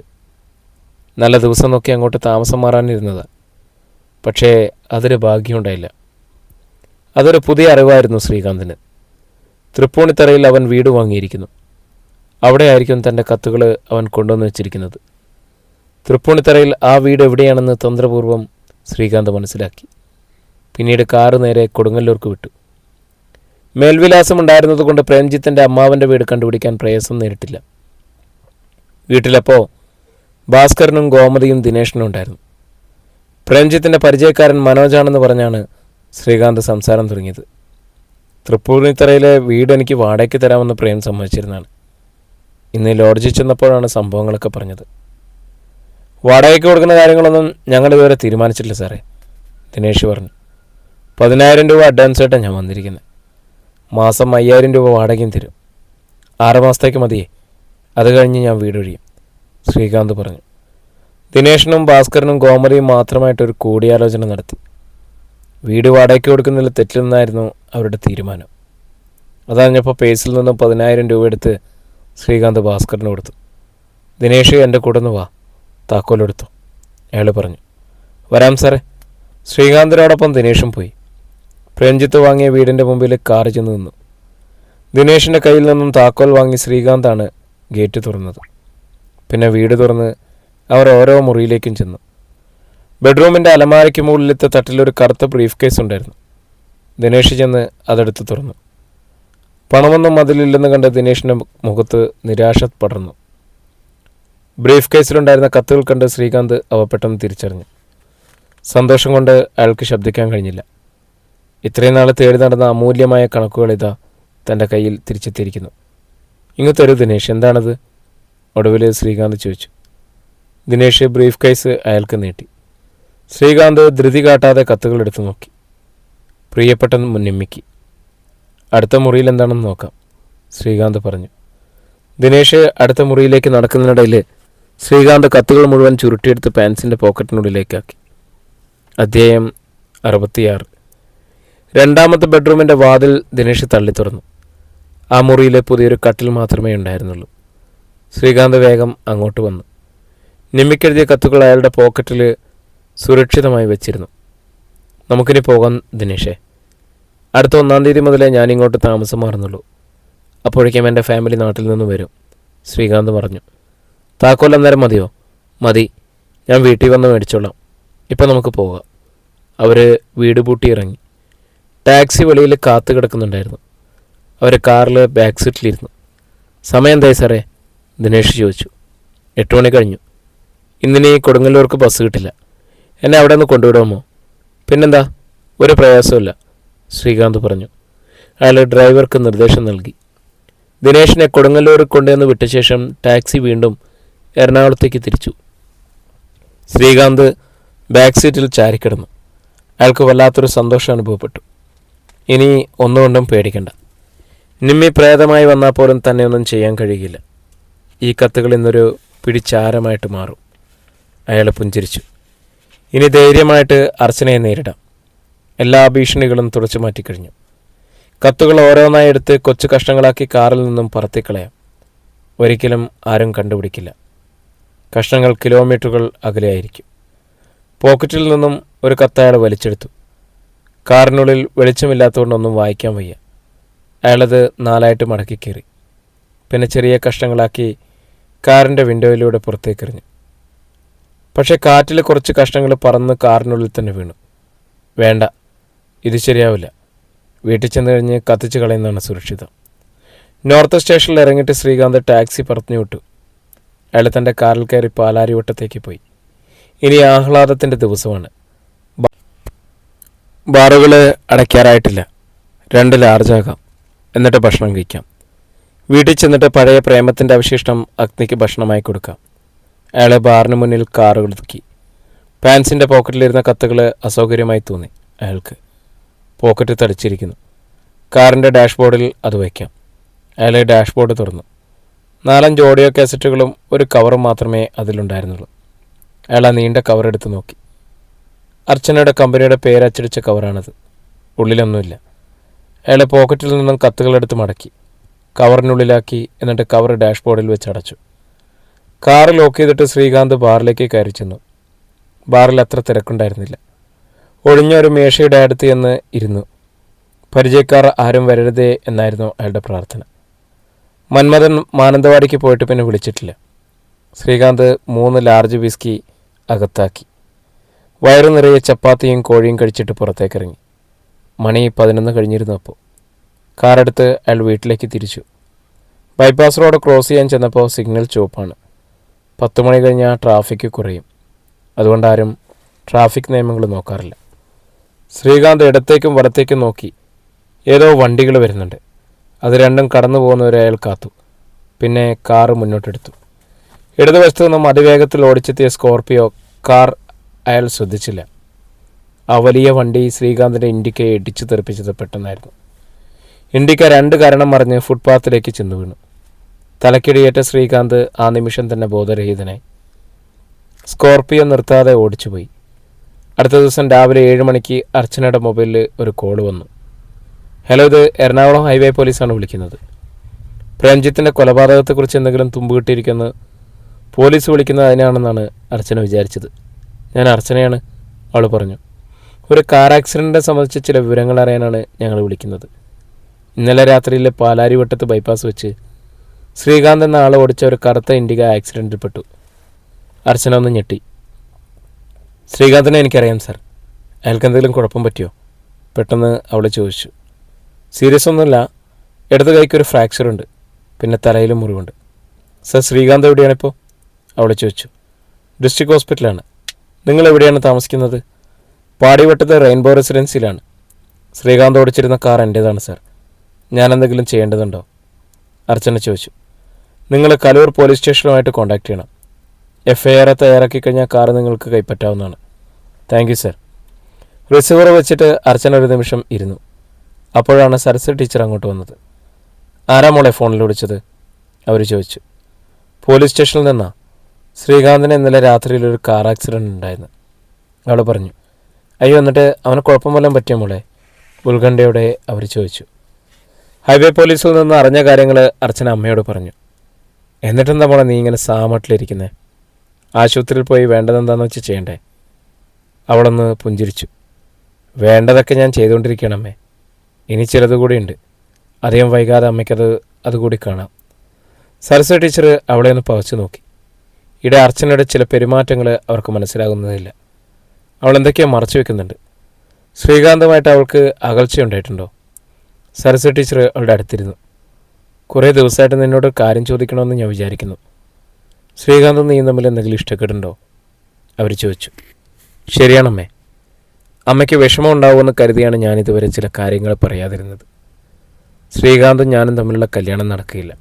നല്ല ദിവസം നോക്കി അങ്ങോട്ട് താമസം മാറാനിരുന്നതാണ് പക്ഷേ അതൊരു ഭാഗ്യമുണ്ടായില്ല. അതൊരു പുതിയ അറിവായിരുന്നു ശ്രീകാന്തിന്. തൃപ്പൂണിത്തറയിൽ അവൻ വീട് വാങ്ങിയിരിക്കുന്നു. അവിടെയായിരിക്കും തന്റെ കത്തുകൾ അവൻ കൊണ്ടുവന്ന് വെച്ചിരിക്കുന്നത്. തൃപ്പൂണിത്തറയിൽ ആ വീട് എവിടെയാണെന്ന് തന്ത്രപൂർവം ശ്രീകാന്ത് മനസ്സിലാക്കി. പിന്നീട് കാറ് നേരെ കൊടുങ്ങല്ലൂർക്ക് വിട്ടു. മേൽവിലാസം ഉണ്ടായിരുന്നതുകൊണ്ട് പ്രേംജിത്തിന്റെ അമ്മാവന്റെ വീട് കണ്ടുപിടിക്കാൻ പ്രയാസം നേരിട്ടില്ല. വീട്ടിലപ്പോൾ ഭാസ്കരനും ഗോമതിയും ദിനേഷനും ഉണ്ടായിരുന്നു. പ്രേംജിത്തിന്റെ പരിചയക്കാരൻ മനോജാണെന്ന് പറഞ്ഞാണ് ശ്രീകാന്ത് സംസാരം തുടങ്ങിയത്. തൃപ്പൂണിത്തറയിലെ വീട് എനിക്ക് വാടകയ്ക്ക് തരാമെന്ന് പ്രേം സമ്മതിച്ചിരുന്നതാണ്. ഇന്ന് ലോഡ്ജിൽ ചെന്നപ്പോഴാണ് സംഭവങ്ങളൊക്കെ പറഞ്ഞത്. വാടകയ്ക്ക് കൊടുക്കുന്ന കാര്യങ്ങളൊന്നും ഞങ്ങൾ ഇതുവരെ തീരുമാനിച്ചിട്ടില്ല സാറേ ദിനേഷ് പറഞ്ഞു. പതിനായിരം രൂപ അഡ്വാൻസ് ആയിട്ടാണ് ഞാൻ വന്നിരിക്കുന്നത്. മാസം അയ്യായിരം രൂപ വാടകയും തരും. ആറ് മാസത്തേക്ക് മതിയേ. അത് കഴിഞ്ഞ് ഞാൻ വീടൊഴിയും ശ്രീകാന്ത് പറഞ്ഞു. ദിനേഷിനും ഭാസ്കരനും ഗോമതിയും മാത്രമായിട്ടൊരു കൂടിയാലോചന നടത്തി. വീട് വാടകയ്ക്ക് കൊടുക്കുന്നതിൽ തെറ്റില്ലെന്നായിരുന്നു അവരുടെ തീരുമാനം. അതറിഞ്ഞപ്പോൾ പേസിൽ നിന്നും പതിനായിരം രൂപ എടുത്ത് ശ്രീകാന്ത് ഭാസ്കറിന് കൊടുത്തു. ദിനേഷ് എന്റെ കൂടെ നിന്ന് വാ. താക്കോലെടുത്തു അയാൾ പറഞ്ഞു. വരാം സാറേ. ശ്രീകാന്തിനോടൊപ്പം ദിനേഷും പോയി. പ്രേംജിത്ത് വാങ്ങിയ വീടിന്റെ മുമ്പിൽ കാർ ചെന്ന് നിന്നു. ദിനേഷിന്റെ കയ്യിൽ നിന്നും താക്കോൽ വാങ്ങി ശ്രീകാന്താണ് ഗേറ്റ് തുറന്നത്. പിന്നെ വീട് തുറന്ന് അവർ ഓരോ മുറിയിലേക്കും ചെന്നു. ബെഡ്റൂമിന്റെ അലമാരയ്ക്ക് മുകളിലത്തെ തട്ടിലൊരു കറുത്ത ബ്രീഫ് കേസ് ഉണ്ടായിരുന്നു. ദിനേഷ് ചെന്ന് അതെടുത്ത് തുറന്നു. പണമൊന്നും അതിലില്ലെന്ന് കണ്ട ദിനേഷിന്റെ മുഖത്ത് നിരാശ പടർന്നു. ബ്രീഫ് കേസിലുണ്ടായിരുന്ന കത്തുകൾ കണ്ട് ശ്രീകാന്ത് അവ പെട്ടെന്ന് തിരിച്ചറിഞ്ഞു. സന്തോഷം കൊണ്ട് അയാൾക്ക് ശബ്ദിക്കാൻ കഴിഞ്ഞില്ല. ഇത്രയും നാൾ തേടി നടന്ന അമൂല്യമായ കണക്കുകൾ ഇതാ തന്റെ കയ്യിൽ തിരിച്ചെത്തിയിരിക്കുന്നു. ഇങ്ങ് തരൂ ദിനേഷ് എന്താണത്? ഒടുവിൽ ശ്രീകാന്ത് ചോദിച്ചു. ദിനേഷ് ബ്രീഫ് കേസ് അയാൾക്ക് നീട്ടി. ശ്രീകാന്ത് ധൃതി കാട്ടാതെ കത്തുകൾ എടുത്തു നോക്കി. പ്രിയപ്പെട്ട മുന്നിമ്മിക്ക്. അടുത്ത മുറിയിൽ എന്താണെന്ന് നോക്കാം ശ്രീകാന്ത് പറഞ്ഞു. ദിനേഷ് അടുത്ത മുറിയിലേക്ക് നടക്കുന്നതിനിടയിൽ ശ്രീകാന്ത് കത്തുകൾ മുഴുവൻ ചുരുട്ടിയെടുത്ത് പാൻസിന്റെ പോക്കറ്റിനുള്ളിലേക്കാക്കി. അധ്യായം അറുപത്തിയാറ്. രണ്ടാമത്തെ ബെഡ്റൂമിന്റെ വാതിൽ ദിനേഷ് തള്ളി തുറന്നു. ആ മുറിയിലെ പുതിയൊരു കട്ടിൽ മാത്രമേ ഉണ്ടായിരുന്നുള്ളൂ. ശ്രീകാന്ത് വേഗം അങ്ങോട്ട് വന്നു. നിമ്മിക്കെഴുതിയ കത്തുകൾ അയാളുടെ പോക്കറ്റിൽ സുരക്ഷിതമായി വെച്ചിരുന്നു. നമുക്കിനി പോകാം ദിനേഷേ അടുത്ത ഒന്നാം തീയതി മുതലേ ഞാനിങ്ങോട്ട് താമസം മാറുന്നുള്ളൂ. അപ്പോഴേക്കും എന്റെ ഫാമിലി നാട്ടിൽ നിന്ന് വരും. ശ്രീകാന്ത് പറഞ്ഞു. താക്കോൽ അന്നേരം മതിയോ? മതി. ഞാൻ വീട്ടിൽ വന്ന് മേടിച്ചോളാം. ഇപ്പം നമുക്ക് പോകാം. അവർ വീട് പൂട്ടി ഇറങ്ങി ടാക്സി വെളിയിൽ കാത്തു കിടക്കുന്നുണ്ടായിരുന്നു. അവർ കാറിൽ ബാക്ക് സീറ്റിലിരുന്നു സമയം എന്തായി സാറേ? ദിനേഷ് ചോദിച്ചു. എട്ട് മണി കഴിഞ്ഞു. ഇന്നിനി കൊടുങ്ങല്ലൂർക്ക് ബസ് കിട്ടില്ല. എന്നെ അവിടെ നിന്ന് കൊണ്ടുവിടാമോ? പിന്നെന്താ? ഒരു പ്രയാസമില്ല ശ്രീകാന്ത് പറഞ്ഞു. അയാൾ ഡ്രൈവർക്ക് നിർദ്ദേശം നൽകി. ദിനേഷിനെ കൊടുങ്ങല്ലൂർ കൊണ്ടുവന്ന് വിട്ട ശേഷം ടാക്സി വീണ്ടും എറണാകുളത്തേക്ക് തിരിച്ചു. ശ്രീകാന്ത് ബാക്ക് സീറ്റിൽ ചാരിക്കിടന്നു. അയാൾക്ക് വല്ലാത്തൊരു സന്തോഷം അനുഭവപ്പെട്ടു. ഇനി ഒന്നുകൊണ്ടും പേടിക്കണ്ട. നിമ്മി പ്രേതമായി വന്നാൽ പോലും തന്നെ ഒന്നും ചെയ്യാൻ കഴിയില്ല ഈ കത്തുകൾ ഇന്നൊരു പിടിച്ചാരമായിട്ട് മാറും. അയാൾ പുഞ്ചിരിച്ചു. ഇനി ധൈര്യമായിട്ട് അർച്ചനയെ നേരിടാം. എല്ലാ ഭീഷണികളും തുടച്ചു മാറ്റിക്കഴിഞ്ഞു. കത്തുകൾ ഓരോന്നായി എടുത്ത് കൊച്ചു കഷ്ണങ്ങളാക്കി കാറിൽ നിന്നും പറത്തിക്കളയാം. ഒരിക്കലും ആരും കണ്ടുപിടിക്കില്ല. കഷ്ണങ്ങൾ കിലോമീറ്ററുകൾ അകലെയായിരിക്കും. പോക്കറ്റിൽ നിന്നും ഒരു കത്തയാൾ വലിച്ചെടുത്തു. കാറിനുള്ളിൽ വെളിച്ചമില്ലാത്തതുകൊണ്ടൊന്നും വായിക്കാൻ വയ്യ. അയാളത് നാലായിട്ട് മടക്കി പിന്നെ ചെറിയ കഷ്ണങ്ങളാക്കി കാറിന്റെ വിൻഡോയിലൂടെ പുറത്തേക്കെറിഞ്ഞു. പക്ഷേ കാറ്റിൽ കുറച്ച് കഷ്ണങ്ങൾ പറന്ന് കാറിനുള്ളിൽ തന്നെ വീണു. വേണ്ട ഇത് ശരിയാവില്ല. വീട്ടിൽ ചെന്ന് കഴിഞ്ഞ് കത്തിച്ച് കളയുന്നതാണ് സുരക്ഷിതം. നോർത്ത് സ്റ്റേഷനിൽ ഇറങ്ങിയിട്ട് ശ്രീകാന്ത് ടാക്സി പറഞ്ഞു വിട്ടു. അയാൾ തന്റെ കാറിൽ കയറി പാലാരിവട്ടത്തേക്ക് പോയി. ഇനി ആഹ്ലാദത്തിന്റെ ദിവസമാണ്. ബാറുകൾ അടയ്ക്കാറായിട്ടില്ല. രണ്ട് ലാർജാകാം എന്നിട്ട് ഭക്ഷണം കഴിക്കാം. വീട്ടിൽ ചെന്നിട്ട് പഴയ പ്രേമത്തിന്റെ അവശിഷ്ടം അഗ്നിക്ക് ഭക്ഷണമായി കൊടുക്കാം. അയാളെ ബാറിന് മുന്നിൽ കാറുകൾ ഒതുക്കി പാൻസിന്റെ പോക്കറ്റിലിരുന്ന കത്തുകൾ അസൗകര്യമായി തോന്നി. അയാൾക്ക് പോക്കറ്റ് തടിച്ചിരിക്കുന്നു. കാറിന്റെ ഡാഷ്ബോർഡിൽ അത് വയ്ക്കാം. അയാളെ ഡാഷ്ബോർഡ് തുറന്നു. നാലഞ്ച് ഓഡിയോ കാസറ്റുകളും ഒരു കവറും മാത്രമേ അതിലുണ്ടായിരുന്നുള്ളൂ. അയാൾ ആ നീണ്ട കവർ എടുത്ത് നോക്കി. അർച്ചനയുടെ കമ്പനിയുടെ പേരച്ചടിച്ച കവറാണത് ഉള്ളിലൊന്നുമില്ല. അയാളെ പോക്കറ്റിൽ നിന്നും കത്തുകളെടുത്ത് മടക്കി. കവറിനുള്ളിലാക്കി എന്നിട്ട് കവർ ഡാഷ്ബോർഡിൽ വെച്ച് അടച്ചു. കാർ ലോക്ക് ചെയ്തിട്ട് ശ്രീകാന്ത് ബാറിലേക്ക് കയറി ചെന്നു. ബാറിൽ അത്ര തിരക്കുണ്ടായിരുന്നില്ല. ഒഴിഞ്ഞ ഒരു മേശയുടെ അടുത്ത് ചെന്ന് ഇരുന്നു. പരിചയക്കാർ ആരും വരരുതേ എന്നായിരുന്നു അയാളുടെ പ്രാർത്ഥന. മന്മഥൻ മാനന്തവാടിക്ക് പോയിട്ട് പിന്നെ വിളിച്ചിട്ടില്ല. ശ്രീകാന്ത് മൂന്ന് ലാർജ് വിസ്കി അകത്താക്കി. വയറു നിറയെ ചപ്പാത്തിയും കോഴിയും കഴിച്ചിട്ട് പുറത്തേക്കിറങ്ങി. മണി പതിനൊന്ന് കഴിഞ്ഞിരുന്നു അപ്പോൾ. കാറെടുത്ത് അയാൾ വീട്ടിലേക്ക് തിരിച്ചു. ബൈപ്പാസ് റോഡ് ക്രോസ് ചെയ്യാൻ ചെന്നപ്പോൾ സിഗ്നൽ ചുവപ്പാണ്. പത്ത് മണി കഴിഞ്ഞാൽ ട്രാഫിക് കുറയും. അതുകൊണ്ട് ആരും ട്രാഫിക് നിയമങ്ങൾ നോക്കാറില്ല. ശ്രീകാന്ത് ഇടത്തേക്കും വലത്തേക്കും നോക്കി ഏതോ വണ്ടികൾ വരുന്നുണ്ട്. അത് രണ്ടും കടന്നു പോകുന്നവരെ അയാൾ കാത്തു. പിന്നെ കാറ് മുന്നോട്ടെടുത്തു. ഇടതുവശത്തു നിന്നും അതിവേഗത്തിൽ ഓടിച്ചെത്തിയ സ്കോർപിയോ കാർ അയാൾ ശ്രദ്ധിച്ചില്ല. ആ വലിയ വണ്ടി ശ്രീകാന്തിന്റെ ഇൻഡിക്കയെ ഇടിച്ചു തെറിപ്പിച്ചത് പെട്ടെന്നായിരുന്നു. ഇൻഡിക്ക രണ്ട് കരണം മറിഞ്ഞ് ഫുട്പാത്തിലേക്ക് ചെന്നു വീണു. തലക്കിടിയേറ്റ ശ്രീകാന്ത് ആ നിമിഷം തന്നെ ബോധരഹിതനായി. സ്കോർപിയോ നിർത്താതെ ഓടിച്ചുപോയി. അടുത്ത ദിവസം രാവിലെ ഏഴ് മണിക്ക് അർച്ചനയുടെ മൊബൈലിൽ ഒരു കോൾ വന്നു. ഹലോ ഇത് എറണാകുളം ഹൈവേ പോലീസാണ് വിളിക്കുന്നത്. പ്രേംജിത്തിന്റെ കൊലപാതകത്തെക്കുറിച്ച് എന്തെങ്കിലും തുമ്പ് കിട്ടിയിരിക്കുന്നത് പോലീസ് വിളിക്കുന്നത് അതിനാണെന്നാണ് അർച്ചന വിചാരിച്ചത്. ഞാൻ അർച്ചനയാണ് അവൾ പറഞ്ഞു. ഒരു കാർ ആക്സിഡന്റിനെ സംബന്ധിച്ച് ചില വിവരങ്ങൾ അറിയാനാണ് ഞങ്ങൾ വിളിക്കുന്നത്. ഇന്നലെ രാത്രിയിലെ പാലാരിവട്ടത്ത് ബൈപ്പാസ് വെച്ച് ശ്രീകാന്ത് എന്ന ആൾ ഓടിച്ച ഒരു കറുത്ത ഇൻഡിക ആക്സിഡന്റിൽപ്പെട്ടു അർച്ചന ഒന്ന് ഞെട്ടി. ശ്രീകാന്തിനെ എനിക്കറിയാം സാർ അയാൾക്ക് എന്തെങ്കിലും കുഴപ്പം പറ്റിയോ? പെട്ടെന്ന് അവൾ ചോദിച്ചു. സീരിയസ് ഒന്നുമില്ല. ഇടത് കൈക്കൊരു ഫ്രാക്ചർ ഉണ്ട്. പിന്നെ തലയിലും മുറിവുണ്ട്. സർ ശ്രീകാന്ത് എവിടെയാണിപ്പോൾ അവൾ ചോദിച്ചു. ഡിസ്ട്രിക്ട് ഹോസ്പിറ്റലാണ് നിങ്ങൾ എവിടെയാണ് താമസിക്കുന്നത്? പാടിവട്ടത്തെ റെയിൻബോ റെസിഡൻസിയിലാണ് ശ്രീകാന്ത് ഓടിച്ചിരുന്ന കാർ എന്റേതാണ് സാർ ഞാൻ എന്തെങ്കിലും ചെയ്യേണ്ടതുണ്ടോ? അർച്ചന ചോദിച്ചു. നിങ്ങൾ കലൂർ പോലീസ് സ്റ്റേഷനുമായിട്ട് കോൺടാക്ട് ചെയ്യണം. എഫ് ഐ ആർ തയ്യാറാക്കി കഴിഞ്ഞാൽ കാറ് നിങ്ങൾക്ക് കൈപ്പറ്റാവുന്നതാണ്. താങ്ക് യു സർ റിസീവർ വെച്ചിട്ട് അർച്ചന ഒരു നിമിഷം ഇരുന്നു. അപ്പോഴാണ് സരസ്വതി ടീച്ചർ അങ്ങോട്ട് വന്നത്. ആരാ മോളെ ഫോണിൽ വിളിച്ചത്? അവർ ചോദിച്ചു. പോലീസ് സ്റ്റേഷനിൽ നിന്നാ? ശ്രീകാന്തിന് ഇന്നലെ രാത്രിയിൽ ഒരു കാർ ആക്സിഡന്റ് ഉണ്ടായിരുന്നു. അവൾ പറഞ്ഞു അയ്യോ എന്നിട്ട് അവന് കുഴപ്പം വല്ലതും പറ്റിയ മോളെ? ഉത്കണ്ഠയോടെ അവർ ചോദിച്ചു. ഹൈവേ പോലീസിൽ നിന്ന് അറിഞ്ഞ കാര്യങ്ങൾ അർച്ചന അമ്മയോട് പറഞ്ഞു. എന്നിട്ടെന്താ മോളെ നീ ഇങ്ങനെ സാമട്ടിലിരിക്കുന്നത് ആശുപത്രിയിൽ പോയി വേണ്ടതെന്താണെന്ന് വെച്ച് ചെയ്യണ്ടേ? അവളൊന്ന് പുഞ്ചിരിച്ചു. വേണ്ടതൊക്കെ ഞാൻ ചെയ്തുകൊണ്ടിരിക്കുകയാണ് അമ്മേ ഇനി ചിലത് കൂടിയുണ്ട് അധികം വൈകാതെ അമ്മയ്ക്കത് അതുകൂടി കാണാം. സരസ്വതി ടീച്ചർ അവളെ ഒന്ന് പവച്ചു നോക്കി. ഇവിടെ അർച്ചനയുടെ ചില പെരുമാറ്റങ്ങൾ അവർക്ക് മനസ്സിലാകുന്നതില്ല. അവൾ എന്തൊക്കെയോ മറച്ചു വെക്കുന്നുണ്ട്. ശ്രീകാന്തുമായിട്ട് അവൾക്ക് അകൽച്ചയുണ്ടായിട്ടുണ്ടോ? സരസ്വ ടീച്ചർ അവളുടെ അടുത്തിരുന്നു. കുറേ ദിവസമായിട്ട് നിന്നോട് കാര്യം ചോദിക്കണമെന്ന് ഞാൻ വിചാരിക്കുന്നു. ശ്രീകാന്തും നീയും തമ്മിൽ എന്തെങ്കിലും ഇഷ്ടക്കേടുണ്ടോ? അവർ ചോദിച്ചു. ശരിയാണമ്മേ. അമ്മയ്ക്ക് വിഷമം ഉണ്ടാവുമെന്ന് കരുതിയാണ് ഞാനിതുവരെ ചില കാര്യങ്ങൾ പറയാതിരുന്നത്. ശ്രീകാന്തും ഞാനും തമ്മിലുള്ള കല്യാണം നടക്കുകയില്ല.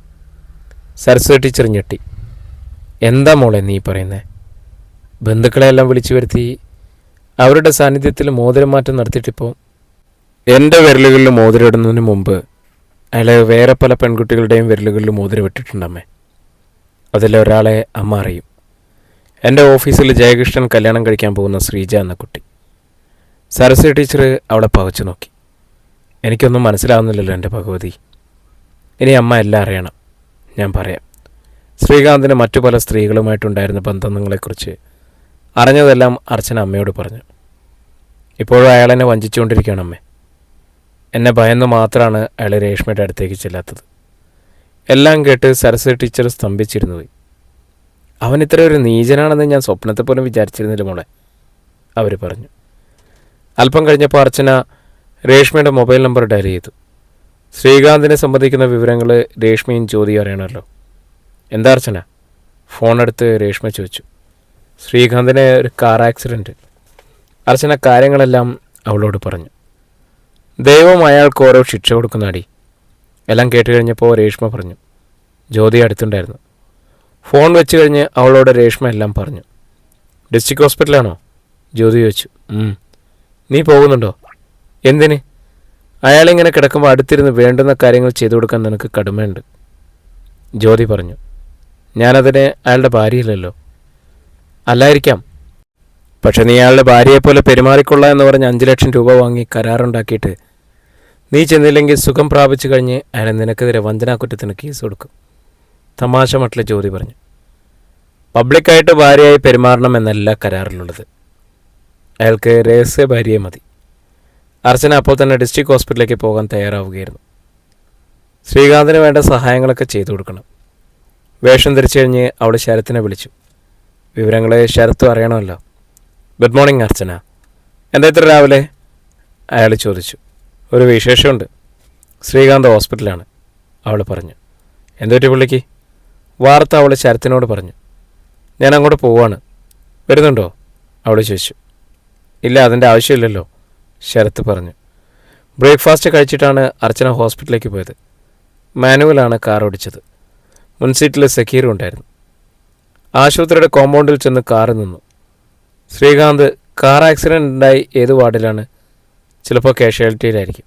സരസ്വതി ടീച്ചർ ഞെട്ടി. എന്താ മോളെ നീ പറയുന്നേ? ബന്ധുക്കളെയെല്ലാം വിളിച്ചു വരുത്തി അവരുടെ സാന്നിധ്യത്തിൽ മോതിരം മോതിരമാറ്റം നടത്തിയിട്ടിപ്പോൾ എന്റെ വിരലുകളിൽ മോതിരം ഇടുന്നതിന് മുമ്പ് അയാൾ വേറെ പല പെൺകുട്ടികളുടെയും വിരലുകളിൽ മോതിരം ഇട്ടിട്ടുണ്ടമ്മേ അതിലൊരാളെ അമ്മ അറിയും. എന്റെ ഓഫീസിൽ ജയകൃഷ്ണൻ കല്യാണം കഴിക്കാൻ പോകുന്ന ശ്രീജ എന്ന കുട്ടി. സരസ്വതി ടീച്ചർ അവളെ പകച്ചു നോക്കി. എനിക്കൊന്നും മനസ്സിലാവുന്നില്ലല്ലോ എന്റെ ഭഗവതി. ഇനി അമ്മ എല്ലാം അറിയണം. ഞാൻ പറയാം. ശ്രീകാന്തിന് മറ്റു പല സ്ത്രീകളുമായിട്ടുണ്ടായിരുന്ന ബന്ധങ്ങളെക്കുറിച്ച് അറിഞ്ഞതെല്ലാം അർച്ചന അമ്മയോട് പറഞ്ഞു. ഇപ്പോഴും അയാളെന്നെ വഞ്ചിച്ചുകൊണ്ടിരിക്കുകയാണ് അമ്മേ എന്നെ ഭയന്ന് മാത്രമാണ് അയാൾ രേഷ്മയുടെ അടുത്തേക്ക് ചെല്ലാത്തത്. എല്ലാം കേട്ട് സരസ്വതി ടീച്ചർ സ്തംഭിച്ചിരുന്നു പോയി അവൻ ഇത്ര ഒരു നീചനാണെന്ന് ഞാൻ സ്വപ്നത്തെ പോലും വിചാരിച്ചിരുന്നില്ല മോളെ അവർ പറഞ്ഞു. അല്പം കഴിഞ്ഞപ്പോൾ അർച്ചന രേഷ്മയുടെ മൊബൈൽ നമ്പർ ഡയൽ ചെയ്തു. ശ്രീകാന്തിനെ സംബന്ധിക്കുന്ന വിവരങ്ങൾ രേഷ്മയും ജ്യോതി അറിയണമല്ലോ. എന്താ അർച്ചന? ഫോൺ എടുത്ത് രേഷ്മ ചോദിച്ചു. ശ്രീകാന്തിന് ഒരു കാർ ആക്സിഡന്റ് അർച്ചന കാര്യങ്ങളെല്ലാം അവളോട് പറഞ്ഞു. ദൈവം അയാൾക്ക് ഓരോ ശിക്ഷ കൊടുക്കുന്ന അടി എല്ലാം കേട്ട് കഴിഞ്ഞപ്പോൾ രേഷ്മ പറഞ്ഞു. ജ്യോതി അടുത്തുണ്ടായിരുന്നു. ഫോൺ വെച്ച് കഴിഞ്ഞ് അവളോട് രേഷ്മ എല്ലാം പറഞ്ഞു. ഡിസ്ട്രിക്ട് ഹോസ്പിറ്റലാണോ? ജ്യോതി ചോദിച്ചു. നീ പോകുന്നുണ്ടോ? എന്തിന്? അയാളിങ്ങനെ കിടക്കുമ്പോൾ അടുത്തിരുന്ന് വേണ്ടുന്ന കാര്യങ്ങൾ ചെയ്തു കൊടുക്കാൻ നിനക്ക് കടുമയുണ്ട്. ജ്യോതി പറഞ്ഞു. ഞാനതിന് അയാളുടെ ഭാര്യയില്ലല്ലോ. അല്ലായിരിക്കാം. പക്ഷെ നീ അയാളുടെ ഭാര്യയെപ്പോലെ പെരുമാറിക്കൊള്ളാം എന്ന് പറഞ്ഞ് അഞ്ച് ലക്ഷം രൂപ വാങ്ങി കരാറുണ്ടാക്കിയിട്ട് നീ ചെന്നില്ലെങ്കിൽ സുഖം പ്രാപിച്ചു കഴിഞ്ഞ് അയാൾ നിനക്കെതിരെ വഞ്ചനാക്കുറ്റത്തിന് കേസ് കൊടുക്കും. തമാശ മട്ടിലെ ജ്യോതി പറഞ്ഞു. പബ്ലിക്കായിട്ട് ഭാര്യയായി പെരുമാറണം എന്നല്ല കരാറിലുള്ളത്. അയാൾക്ക് രഹസ്യ ഭാര്യയെ മതി. അർച്ചന അപ്പോൾ തന്നെ ഡിസ്ട്രിക്ട് ഹോസ്പിറ്റലിലേക്ക് പോകാൻ തയ്യാറാവുകയായിരുന്നു. ശ്രീകാന്തിന് വേണ്ട സഹായങ്ങളൊക്കെ ചെയ്തു കൊടുക്കണം. വേഷം ധരിച്ചു കഴിഞ്ഞ് അവൾ ശരത്തിനെ വിളിച്ചു. വിവരങ്ങളെ ശരത്തും അറിയണമല്ലോ. Good morning Archana. എന്താ ഇത്ര രാവിലെ? അയാൾ ചോദിച്ചു. ഒരു വിശേഷമുണ്ട്. ശ്രീകാന്ത് ഹോസ്പിറ്റലാണ് അവൾ പറഞ്ഞു. എന്തൊരു പുള്ളിക്ക്? വാർത്ത അവൾ ശരത്തിനോട് പറഞ്ഞു. ഞാൻ അങ്ങോട്ട് പോവാണ്. വരുന്നുണ്ടോ? അവൾ ചോദിച്ചു. ഇല്ല അതിന്റെ ആവശ്യമില്ലല്ലോ ശരത്ത് പറഞ്ഞു. ബ്രേക്ക്ഫാസ്റ്റ് കഴിച്ചിട്ടാണ് അർച്ചന ഹോസ്പിറ്റലിലേക്ക് പോയത്. മാനുവലാണ് കാർ ഓടിച്ചത്. മുൻസീറ്റിൽ സക്കീറും ഉണ്ടായിരുന്നു. ആശുപത്രിയുടെ കോമ്പൗണ്ടിൽ ചെന്ന് കാറ് നിന്നു. ശ്രീകാന്ത് കാർ ആക്സിഡന്റ് ഉണ്ടായി ഏത് വാർഡിലാണ്? ചിലപ്പോൾ കാഷ്വാലിറ്റിയിലായിരിക്കും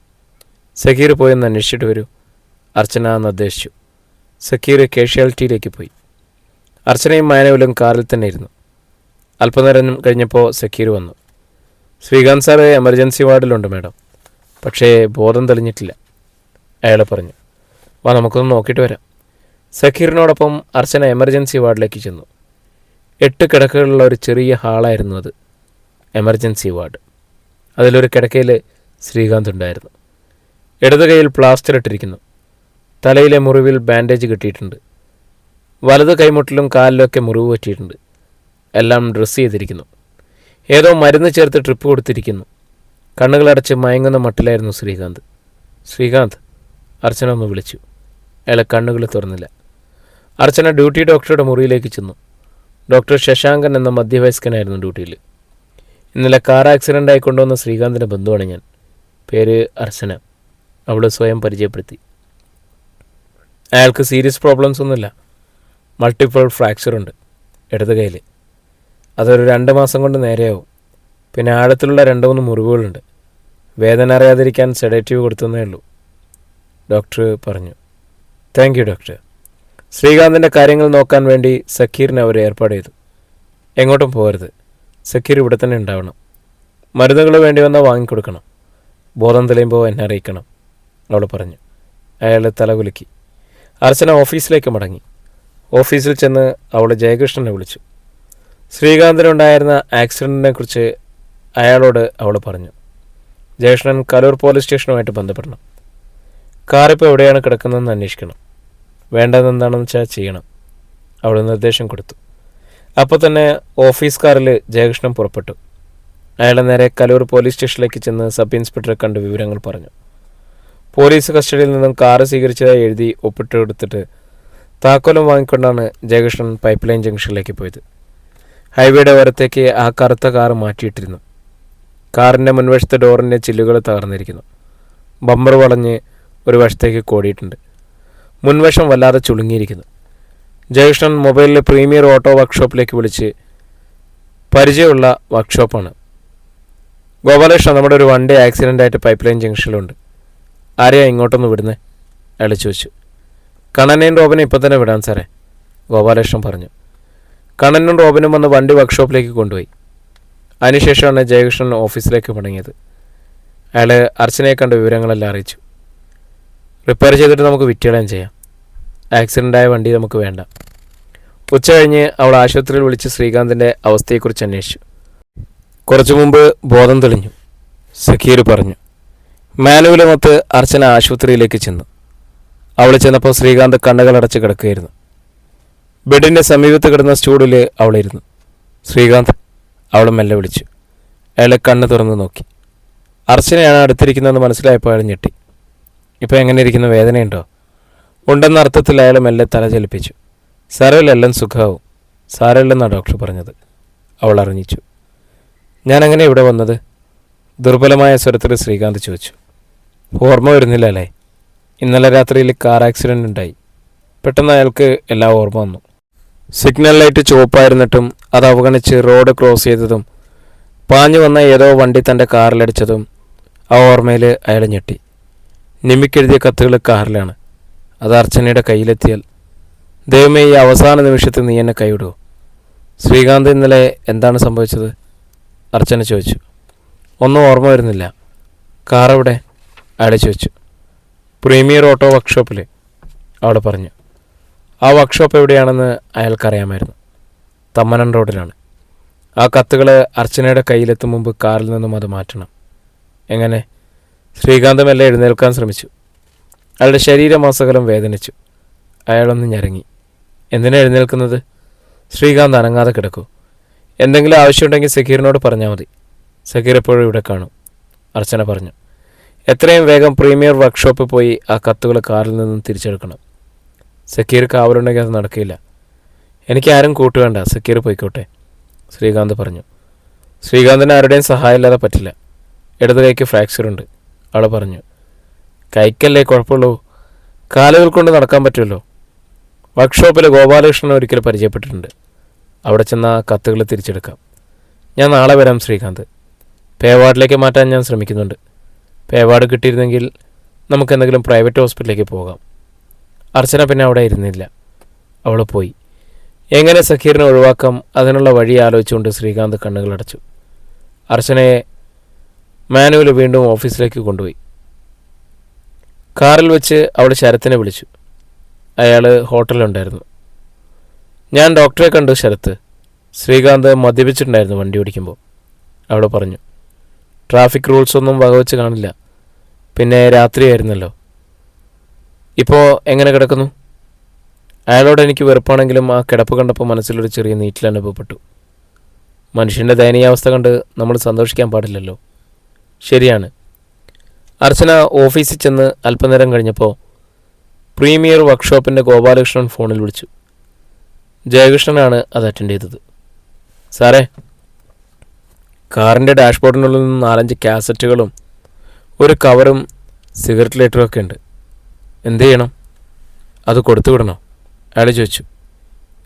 സക്കീർ പോയി എന്ന് അന്വേഷിച്ചിട്ട് വരൂ. അർച്ചന നിർദ്ദേശിച്ചു സക്കീർ കാഷ്വാലിറ്റിയിലേക്ക് പോയി. അർച്ചനയും മാനവലും കാറിൽ തന്നെ ഇരുന്നു. അല്പനേരം കഴിഞ്ഞപ്പോൾ സക്കീർ വന്നു. ശ്രീകാന്ത് സാറ് എമർജൻസി വാർഡിലുണ്ട് മാഡം. പക്ഷേ ബോധം തെളിഞ്ഞിട്ടില്ല. അയാൾ പറഞ്ഞു വാ നമുക്കൊന്ന് നോക്കിയിട്ട് വരാം. സക്കീറിനോടൊപ്പം അർച്ചന എമർജൻസി വാർഡിലേക്ക് ചെന്നു. എട്ട് കിടക്കകളുള്ള ഒരു ചെറിയ ഹാളായിരുന്നു അത്. Emergency ward. അതിലൊരു കിടക്കയിൽ ശ്രീകാന്ത് ഉണ്ടായിരുന്നു. ഇടത് കൈയിൽ പ്ലാസ്റ്റർ ഇട്ടിരിക്കുന്നു. തലയിലെ മുറിവിൽ ബാൻഡേജ് കിട്ടിയിട്ടുണ്ട്. വലത് കൈമുട്ടിലും കാലിലൊക്കെ മുറിവ് പറ്റിയിട്ടുണ്ട്. എല്ലാം ഡ്രസ്സ് ചെയ്തിരിക്കുന്നു. ഏതോ മരുന്ന് ചേർത്ത് ട്രിപ്പ് കൊടുത്തിരിക്കുന്നു. കണ്ണുകളടച്ച് മയങ്ങുന്ന മട്ടിലായിരുന്നു ശ്രീകാന്ത്. ശ്രീകാന്ത് അർച്ചന ഒന്ന് വിളിച്ചു. അയാളെ കണ്ണുകൾ തുറന്നില്ല. അർച്ചന ഡ്യൂട്ടി ഡോക്ടറുടെ മുറിയിലേക്ക് ചെന്നു. ഡോക്ടർ ശശാങ്കൻ എന്ന മധ്യവയസ്കനായിരുന്നു ഡ്യൂട്ടിയിൽ. ഇന്നലെ കാർ ആക്സിഡന്റ് ആയി കൊണ്ടുവന്ന ശ്രീകാന്തിന്റെ ബന്ധുവാണ് ഞാൻ. പേര് അർച്ചന. അവൾ സ്വയം പരിചയപ്പെടുത്തി. അയാൾക്ക് സീരിയസ് പ്രോബ്ലംസ് ഒന്നുമില്ല. മൾട്ടിപ്പിൾ ഫ്രാക്ചർ ഉണ്ട് ഇടത് കയ്യിൽ അതൊരു രണ്ട് മാസം കൊണ്ട് നേരെയാവും. പിന്നെ ആഴത്തിലുള്ള രണ്ട് മൂന്ന് മുറിവുകളുണ്ട്. വേദന അറിയാതിരിക്കാൻ സെഡേറ്റീവ് കൊടുത്തതേ ഉള്ളൂ. ഡോക്ടർ പറഞ്ഞു. Thank you doctor. ശ്രീകാന്തിന്റെ കാര്യങ്ങൾ നോക്കാൻ വേണ്ടി സക്കീറിനെ അവർ ഏർപ്പാട് ചെയ്തു. എങ്ങോട്ടും പോകരുത്. സക്കീർ ഇവിടെ തന്നെ ഉണ്ടാവണം. മരുന്നുകൾ വേണ്ടി വന്നാൽ വാങ്ങിക്കൊടുക്കണം. ബോധം തെളിയുമ്പോൾ എന്നെ അറിയിക്കണം അവൾ പറഞ്ഞു. അയാൾ തലകുലുക്കി അർച്ചന ഓഫീസിലേക്ക് മടങ്ങി. ഓഫീസിൽ ചെന്ന് അവൾ ജയകൃഷ്ണനെ വിളിച്ചു. ശ്രീകാന്തിനുണ്ടായിരുന്ന ആക്സിഡന്റിനെ കുറിച്ച് അയാളോട് അവൾ പറഞ്ഞു. ജയകൃഷ്ണൻ കലൂർ പോലീസ് സ്റ്റേഷനുമായിട്ട് ബന്ധപ്പെടണം. കാറിപ്പോൾ എവിടെയാണ് കിടക്കുന്നതെന്ന് അന്വേഷിക്കണം. വേണ്ടത് എന്താണെന്ന് വെച്ചാൽ ചെയ്യണം. അവിടെ നിർദ്ദേശം കൊടുത്തു. അപ്പോൾ തന്നെ ഓഫീസ് കാറിൽ ജയകൃഷ്ണൻ പുറപ്പെട്ടു. അയാളെ നേരെ കലൂർ പോലീസ് സ്റ്റേഷനിലേക്ക് ചെന്ന് സബ് ഇൻസ്പെക്ടറെ കണ്ട് വിവരങ്ങൾ പറഞ്ഞു. പോലീസ് കസ്റ്റഡിയിൽ നിന്നും കാറ് സ്വീകരിച്ചതായി എഴുതി ഒപ്പിട്ട് കൊടുത്തിട്ട് താക്കോലം വാങ്ങിക്കൊണ്ടാണ് ജയകൃഷ്ണൻ പൈപ്പ് ലൈൻ ജംഗ്ഷനിലേക്ക് പോയത്. ഹൈവേയുടെ ഓരത്തേക്ക് ആ കറുത്ത കാറ് മാറ്റിയിട്ടിരുന്നു. കാറിന്റെ മുൻവശത്തെ ഡോറിന്റെ ചില്ലുകൾ തകർന്നിരിക്കുന്നു. ബമ്പർ വളഞ്ഞ് ഒരു വശത്തേക്ക് കോടിയിട്ടുണ്ട്. മുൻവശം വല്ലാതെ ചുളുങ്ങിയിരിക്കുന്നു. ജയകൃഷ്ണൻ മൊബൈലിലെ പ്രീമിയർ ഓട്ടോ വർക്ക്ഷോപ്പിലേക്ക് വിളിച്ച് പരിചയമുള്ള വർക്ക്ഷോപ്പാണ്. ഗോപാലകൃഷ്ണൻ നമ്മുടെ ഒരു വണ്ടി ആക്സിഡന്റ് ആയിട്ട് പൈപ്പ് ലൈൻ ജംഗ്ഷനിലുണ്ട് ആരെയാ ഇങ്ങോട്ടൊന്ന് വിടുന്നേ? അയാൾ ചോദിച്ചു. കണ്ണനെയും റോബിനെ ഇപ്പം തന്നെ വിടാൻ സാറേ ഗോപാലകൃഷ്ണൻ പറഞ്ഞു. കണ്ണനും റോബിനും വന്ന് വണ്ടി വർക്ക്ഷോപ്പിലേക്ക് കൊണ്ടുപോയി. അതിനുശേഷമാണ് ജയകൃഷ്ണൻ ഓഫീസിലേക്ക് മടങ്ങിയത്. അയാൾ അർച്ചനയെ കണ്ട വിവരങ്ങളെല്ലാം അറിയിച്ചു. റിപ്പയർ ചെയ്തിട്ട് നമുക്ക് വിറ്റുകളയും ചെയ്യാം. ആക്സിഡന്റ് ആയ വണ്ടി നമുക്ക് വേണ്ട. ഉച്ച കഴിഞ്ഞ് അവൾ ആശുപത്രിയിൽ വിളിച്ച് ശ്രീകാന്തിന്റെ അവസ്ഥയെക്കുറിച്ച് അന്വേഷിച്ചു. കുറച്ചു മുമ്പ് ബോധം തെളിഞ്ഞു. സഖീർ പറഞ്ഞു മാനുവലുമൊത്ത് അർച്ചന ആശുപത്രിയിലേക്ക് ചെന്നു. അവൾ ചെന്നപ്പോൾ ശ്രീകാന്ത് കണ്ണുകളടച്ച് കിടക്കുകയായിരുന്നു. ബെഡിന്റെ സമീപത്ത് കിടന്ന സ്റ്റൂളിൽ അവളിരുന്നു ശ്രീകാന്ത് അവൾ മെല്ലെ വിളിച്ചു. അയാളെ കണ്ണ് തുറന്ന് നോക്കി. അർച്ചനയാണ് അടുത്തിരിക്കുന്നതെന്ന് മനസ്സിലായപ്പോൾ അയാൾ ഞെട്ടി. ഇപ്പോൾ എങ്ങനെ ഇരിക്കുന്ന? വേദനയുണ്ടോ? ഉണ്ടെന്ന അർത്ഥത്തിൽ അയാൾ മെല്ലെ തല ചലിപ്പിച്ചു. സാരമില്ലെല്ലാം സുഖമാവും സാരമില്ലെന്നാണ് ഡോക്ടർ പറഞ്ഞത്. അവൾ അറിഞ്ഞിച്ചു. ഞാൻ അങ്ങനെ ഇവിടെ വന്നത്? ദുർബലമായ സ്വരത്തിൽ ശ്രീകാന്ത് ചോദിച്ചു. ഓർമ്മ വരുന്നില്ല അല്ലേ? ഇന്നലെ രാത്രിയിൽ കാർ ആക്സിഡന്റ് ഉണ്ടായി. പെട്ടെന്ന് അയാൾക്ക് എല്ലാ ഓർമ്മ വന്നു. സിഗ്നൽ ലൈറ്റ് ചുവപ്പായിരുന്നിട്ടും അത് അവഗണിച്ച് റോഡ് ക്രോസ് ചെയ്തതും പാഞ്ഞു വന്ന ഏതോ വണ്ടി തന്റെ കാറിലടിച്ചതും ആ ഓർമ്മയിൽ അയാൾ ഞെട്ടി. നിമിക്കെഴുതിയ കത്തുകൾ കാറിലാണ്. അത് അർച്ചനയുടെ കയ്യിലെത്തിയാൽ ദൈവമേ ഈ അവസാന നിമിഷത്തിൽ നീ എന്നെ കൈവിടുമോ ശ്രീകാന്ത് ഇന്നലെ എന്താണ് സംഭവിച്ചത്? അർച്ചന ചോദിച്ചു. ഒന്നും ഓർമ്മ വരുന്നില്ല. കാർ എവിടെ? അയാൾ ചോദിച്ചു. പ്രീമിയർ ഓട്ടോ വർക്ക്ഷോപ്പിൽ അവിടെ പറഞ്ഞു. ആ വർക്ക്ഷോപ്പ് എവിടെയാണെന്ന് അയാൾക്കറിയാമായിരുന്നു. തമ്മനൻ റോഡിലാണ്. ആ കത്തുകൾ അർച്ചനയുടെ കയ്യിലെത്തും മുമ്പ് കാറിൽ നിന്നും അത് മാറ്റണം. എങ്ങനെ? ശ്രീകാന്തം എല്ലാം എഴുന്നേൽക്കാൻ ശ്രമിച്ചു. അയാളുടെ ശരീരമാസകലം വേദനിച്ചു. അയാളൊന്ന് ഞരങ്ങി. എന്തിനാ എഴുന്നേൽക്കുന്നത്? ശ്രീകാന്ത് അനങ്ങാതെ കിടക്കൂ. എന്തെങ്കിലും ആവശ്യമുണ്ടെങ്കിൽ സഖീറിനോട് പറഞ്ഞാൽ മതി. സഖീർ എപ്പോഴും ഇവിടെ കാണും. അർച്ചന പറഞ്ഞു. എത്രയും വേഗം പ്രീമിയർ വർക്ക്ഷോപ്പിൽ പോയി ആ കത്തുകൾ കാറിൽ നിന്നും തിരിച്ചെടുക്കണം. സഖീർ കാവലുണ്ടെങ്കിൽ അത് നടക്കില്ല. എനിക്ക് ആരും കൂട്ടുവേണ്ട സഖീർ പോയിക്കോട്ടെ. ശ്രീകാന്ത് പറഞ്ഞു. ശ്രീകാന്തിന് ആരുടെയും സഹായമില്ലാതെ പറ്റില്ല. ഇടത് കൈക്ക് ഫ്രാക്ചർ ഉണ്ട് അവൾ പറഞ്ഞു. കൈക്കല്ലേ കുഴപ്പമുള്ളൂ. കാലുകൾ കൊണ്ട് നടക്കാൻ പറ്റുമല്ലോ. വർക്ക്ഷോപ്പിൽ ഗോപാലകൃഷ്ണൻ ഒരിക്കൽ പരിചയപ്പെട്ടിട്ടുണ്ട്. അവിടെ ചെന്ന കത്തുകൾ തിരിച്ചെടുക്കാം. ഞാൻ നാളെ വരാം ശ്രീകാന്ത്. പേവാർഡിലേക്ക് മാറ്റാൻ ഞാൻ ശ്രമിക്കുന്നുണ്ട്. പേവാർഡ് കിട്ടിയിരുന്നെങ്കിൽ നമുക്ക് എന്തെങ്കിലും പ്രൈവറ്റ് ഹോസ്പിറ്റലിലേക്ക് പോകാം. അർച്ചന പിന്നെ അവിടെ ഇരുന്നില്ല. അവൾ പോയി. എങ്ങനെ സഖീറിനെ ഒഴിവാക്കാം? അതിനുള്ള വഴി ആലോചിച്ചുകൊണ്ട് ശ്രീകാന്ത് കണ്ണുകളടച്ചു അർച്ചനയെ മാനുവൽ വീണ്ടും ഓഫീസിലേക്ക് കൊണ്ടുപോയി. കാറിൽ വെച്ച് അവൾ ശരത്തിനെ വിളിച്ചു. അയാൾ ഹോട്ടലിലുണ്ടായിരുന്നു. ഞാൻ ഡോക്ടറെ കണ്ടു ശരത്ത്. ശ്രീകാന്ത് മദ്യപിച്ചിട്ടുണ്ടായിരുന്നു വണ്ടി ഓടിക്കുമ്പോൾ. അവൾ പറഞ്ഞു ട്രാഫിക് റൂൾസ് ഒന്നും വകവെച്ച് കാണില്ല. പിന്നെ രാത്രിയായിരുന്നല്ലോ. ഇപ്പോൾ എങ്ങനെ കിടക്കുന്നു? അയാളോട് എനിക്ക് വെറുപ്പാണെങ്കിലും ആ കിടപ്പ് കണ്ടപ്പോൾ മനസ്സിലൊരു ചെറിയ നീറ്റിൽ അനുഭവപ്പെട്ടു. മനുഷ്യന്റെ ദയനീയാവസ്ഥ കണ്ട് നമ്മൾ സന്തോഷിക്കാൻ പാടില്ലല്ലോ. ശരിയാണ്. അർച്ചന ഓഫീസിൽ ചെന്ന് അല്പനേരം കഴിഞ്ഞപ്പോൾ പ്രീമിയർ വർക്ക്ഷോപ്പിന്റെ ഗോപാലകൃഷ്ണൻ ഫോണിൽ വിളിച്ചു. ജയകൃഷ്ണനാണ് അത് അറ്റൻഡ് ചെയ്തത്. സാറേ കാറിന്റെ ഡാഷ്ബോർഡിനുള്ളിൽ നിന്ന് നാലഞ്ച് കാസറ്റുകളും ഒരു കവറും സിഗരറ്റ് ലൈറ്ററും ഒക്കെ ഉണ്ട്. എന്ത് ചെയ്യണം? അത് കൊടുത്തു വിടണോ? അയാൾ ചോദിച്ചു.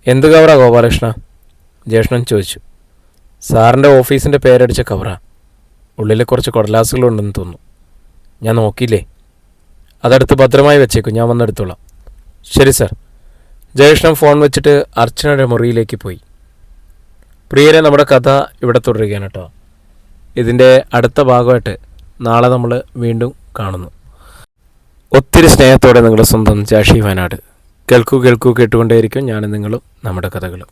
എന്ത് കവറാ ഗോപാലകൃഷ്ണ? ജേഷ്ണൻ ചോദിച്ചു. സാറിന്റെ ഓഫീസിന്റെ പേരടിച്ച കവറാ. ഉള്ളിൽ കുറച്ച് കടലാസുകളുണ്ടെന്ന് തോന്നുന്നു. ഞാൻ നോക്കിയില്ലേ? അതെടുത്ത് ഭദ്രമായി വെച്ചേക്കും. ഞാൻ വന്നെടുത്തോളാം. ശരി സർ. ജയകൃഷ്ണൻ ഫോൺ വെച്ചിട്ട് അർച്ചനയുടെ മുറിയിലേക്ക് പോയി. പ്രിയരെ നമ്മുടെ കഥ ഇവിടെ തുടരുകയാണ് കേട്ടോ. ഇതിന്റെ അടുത്ത ഭാഗമായിട്ട് നാളെ നമ്മൾ വീണ്ടും കാണുന്നു. ഒത്തിരി സ്നേഹത്തോടെ നിങ്ങളുടെ സ്വന്തം ജാഷി വയനാട്. കേൾക്കൂ കേൾക്കൂ കേട്ടുകൊണ്ടേയിരിക്കും ഞാനും നിങ്ങളും നമ്മുടെ കഥകളും.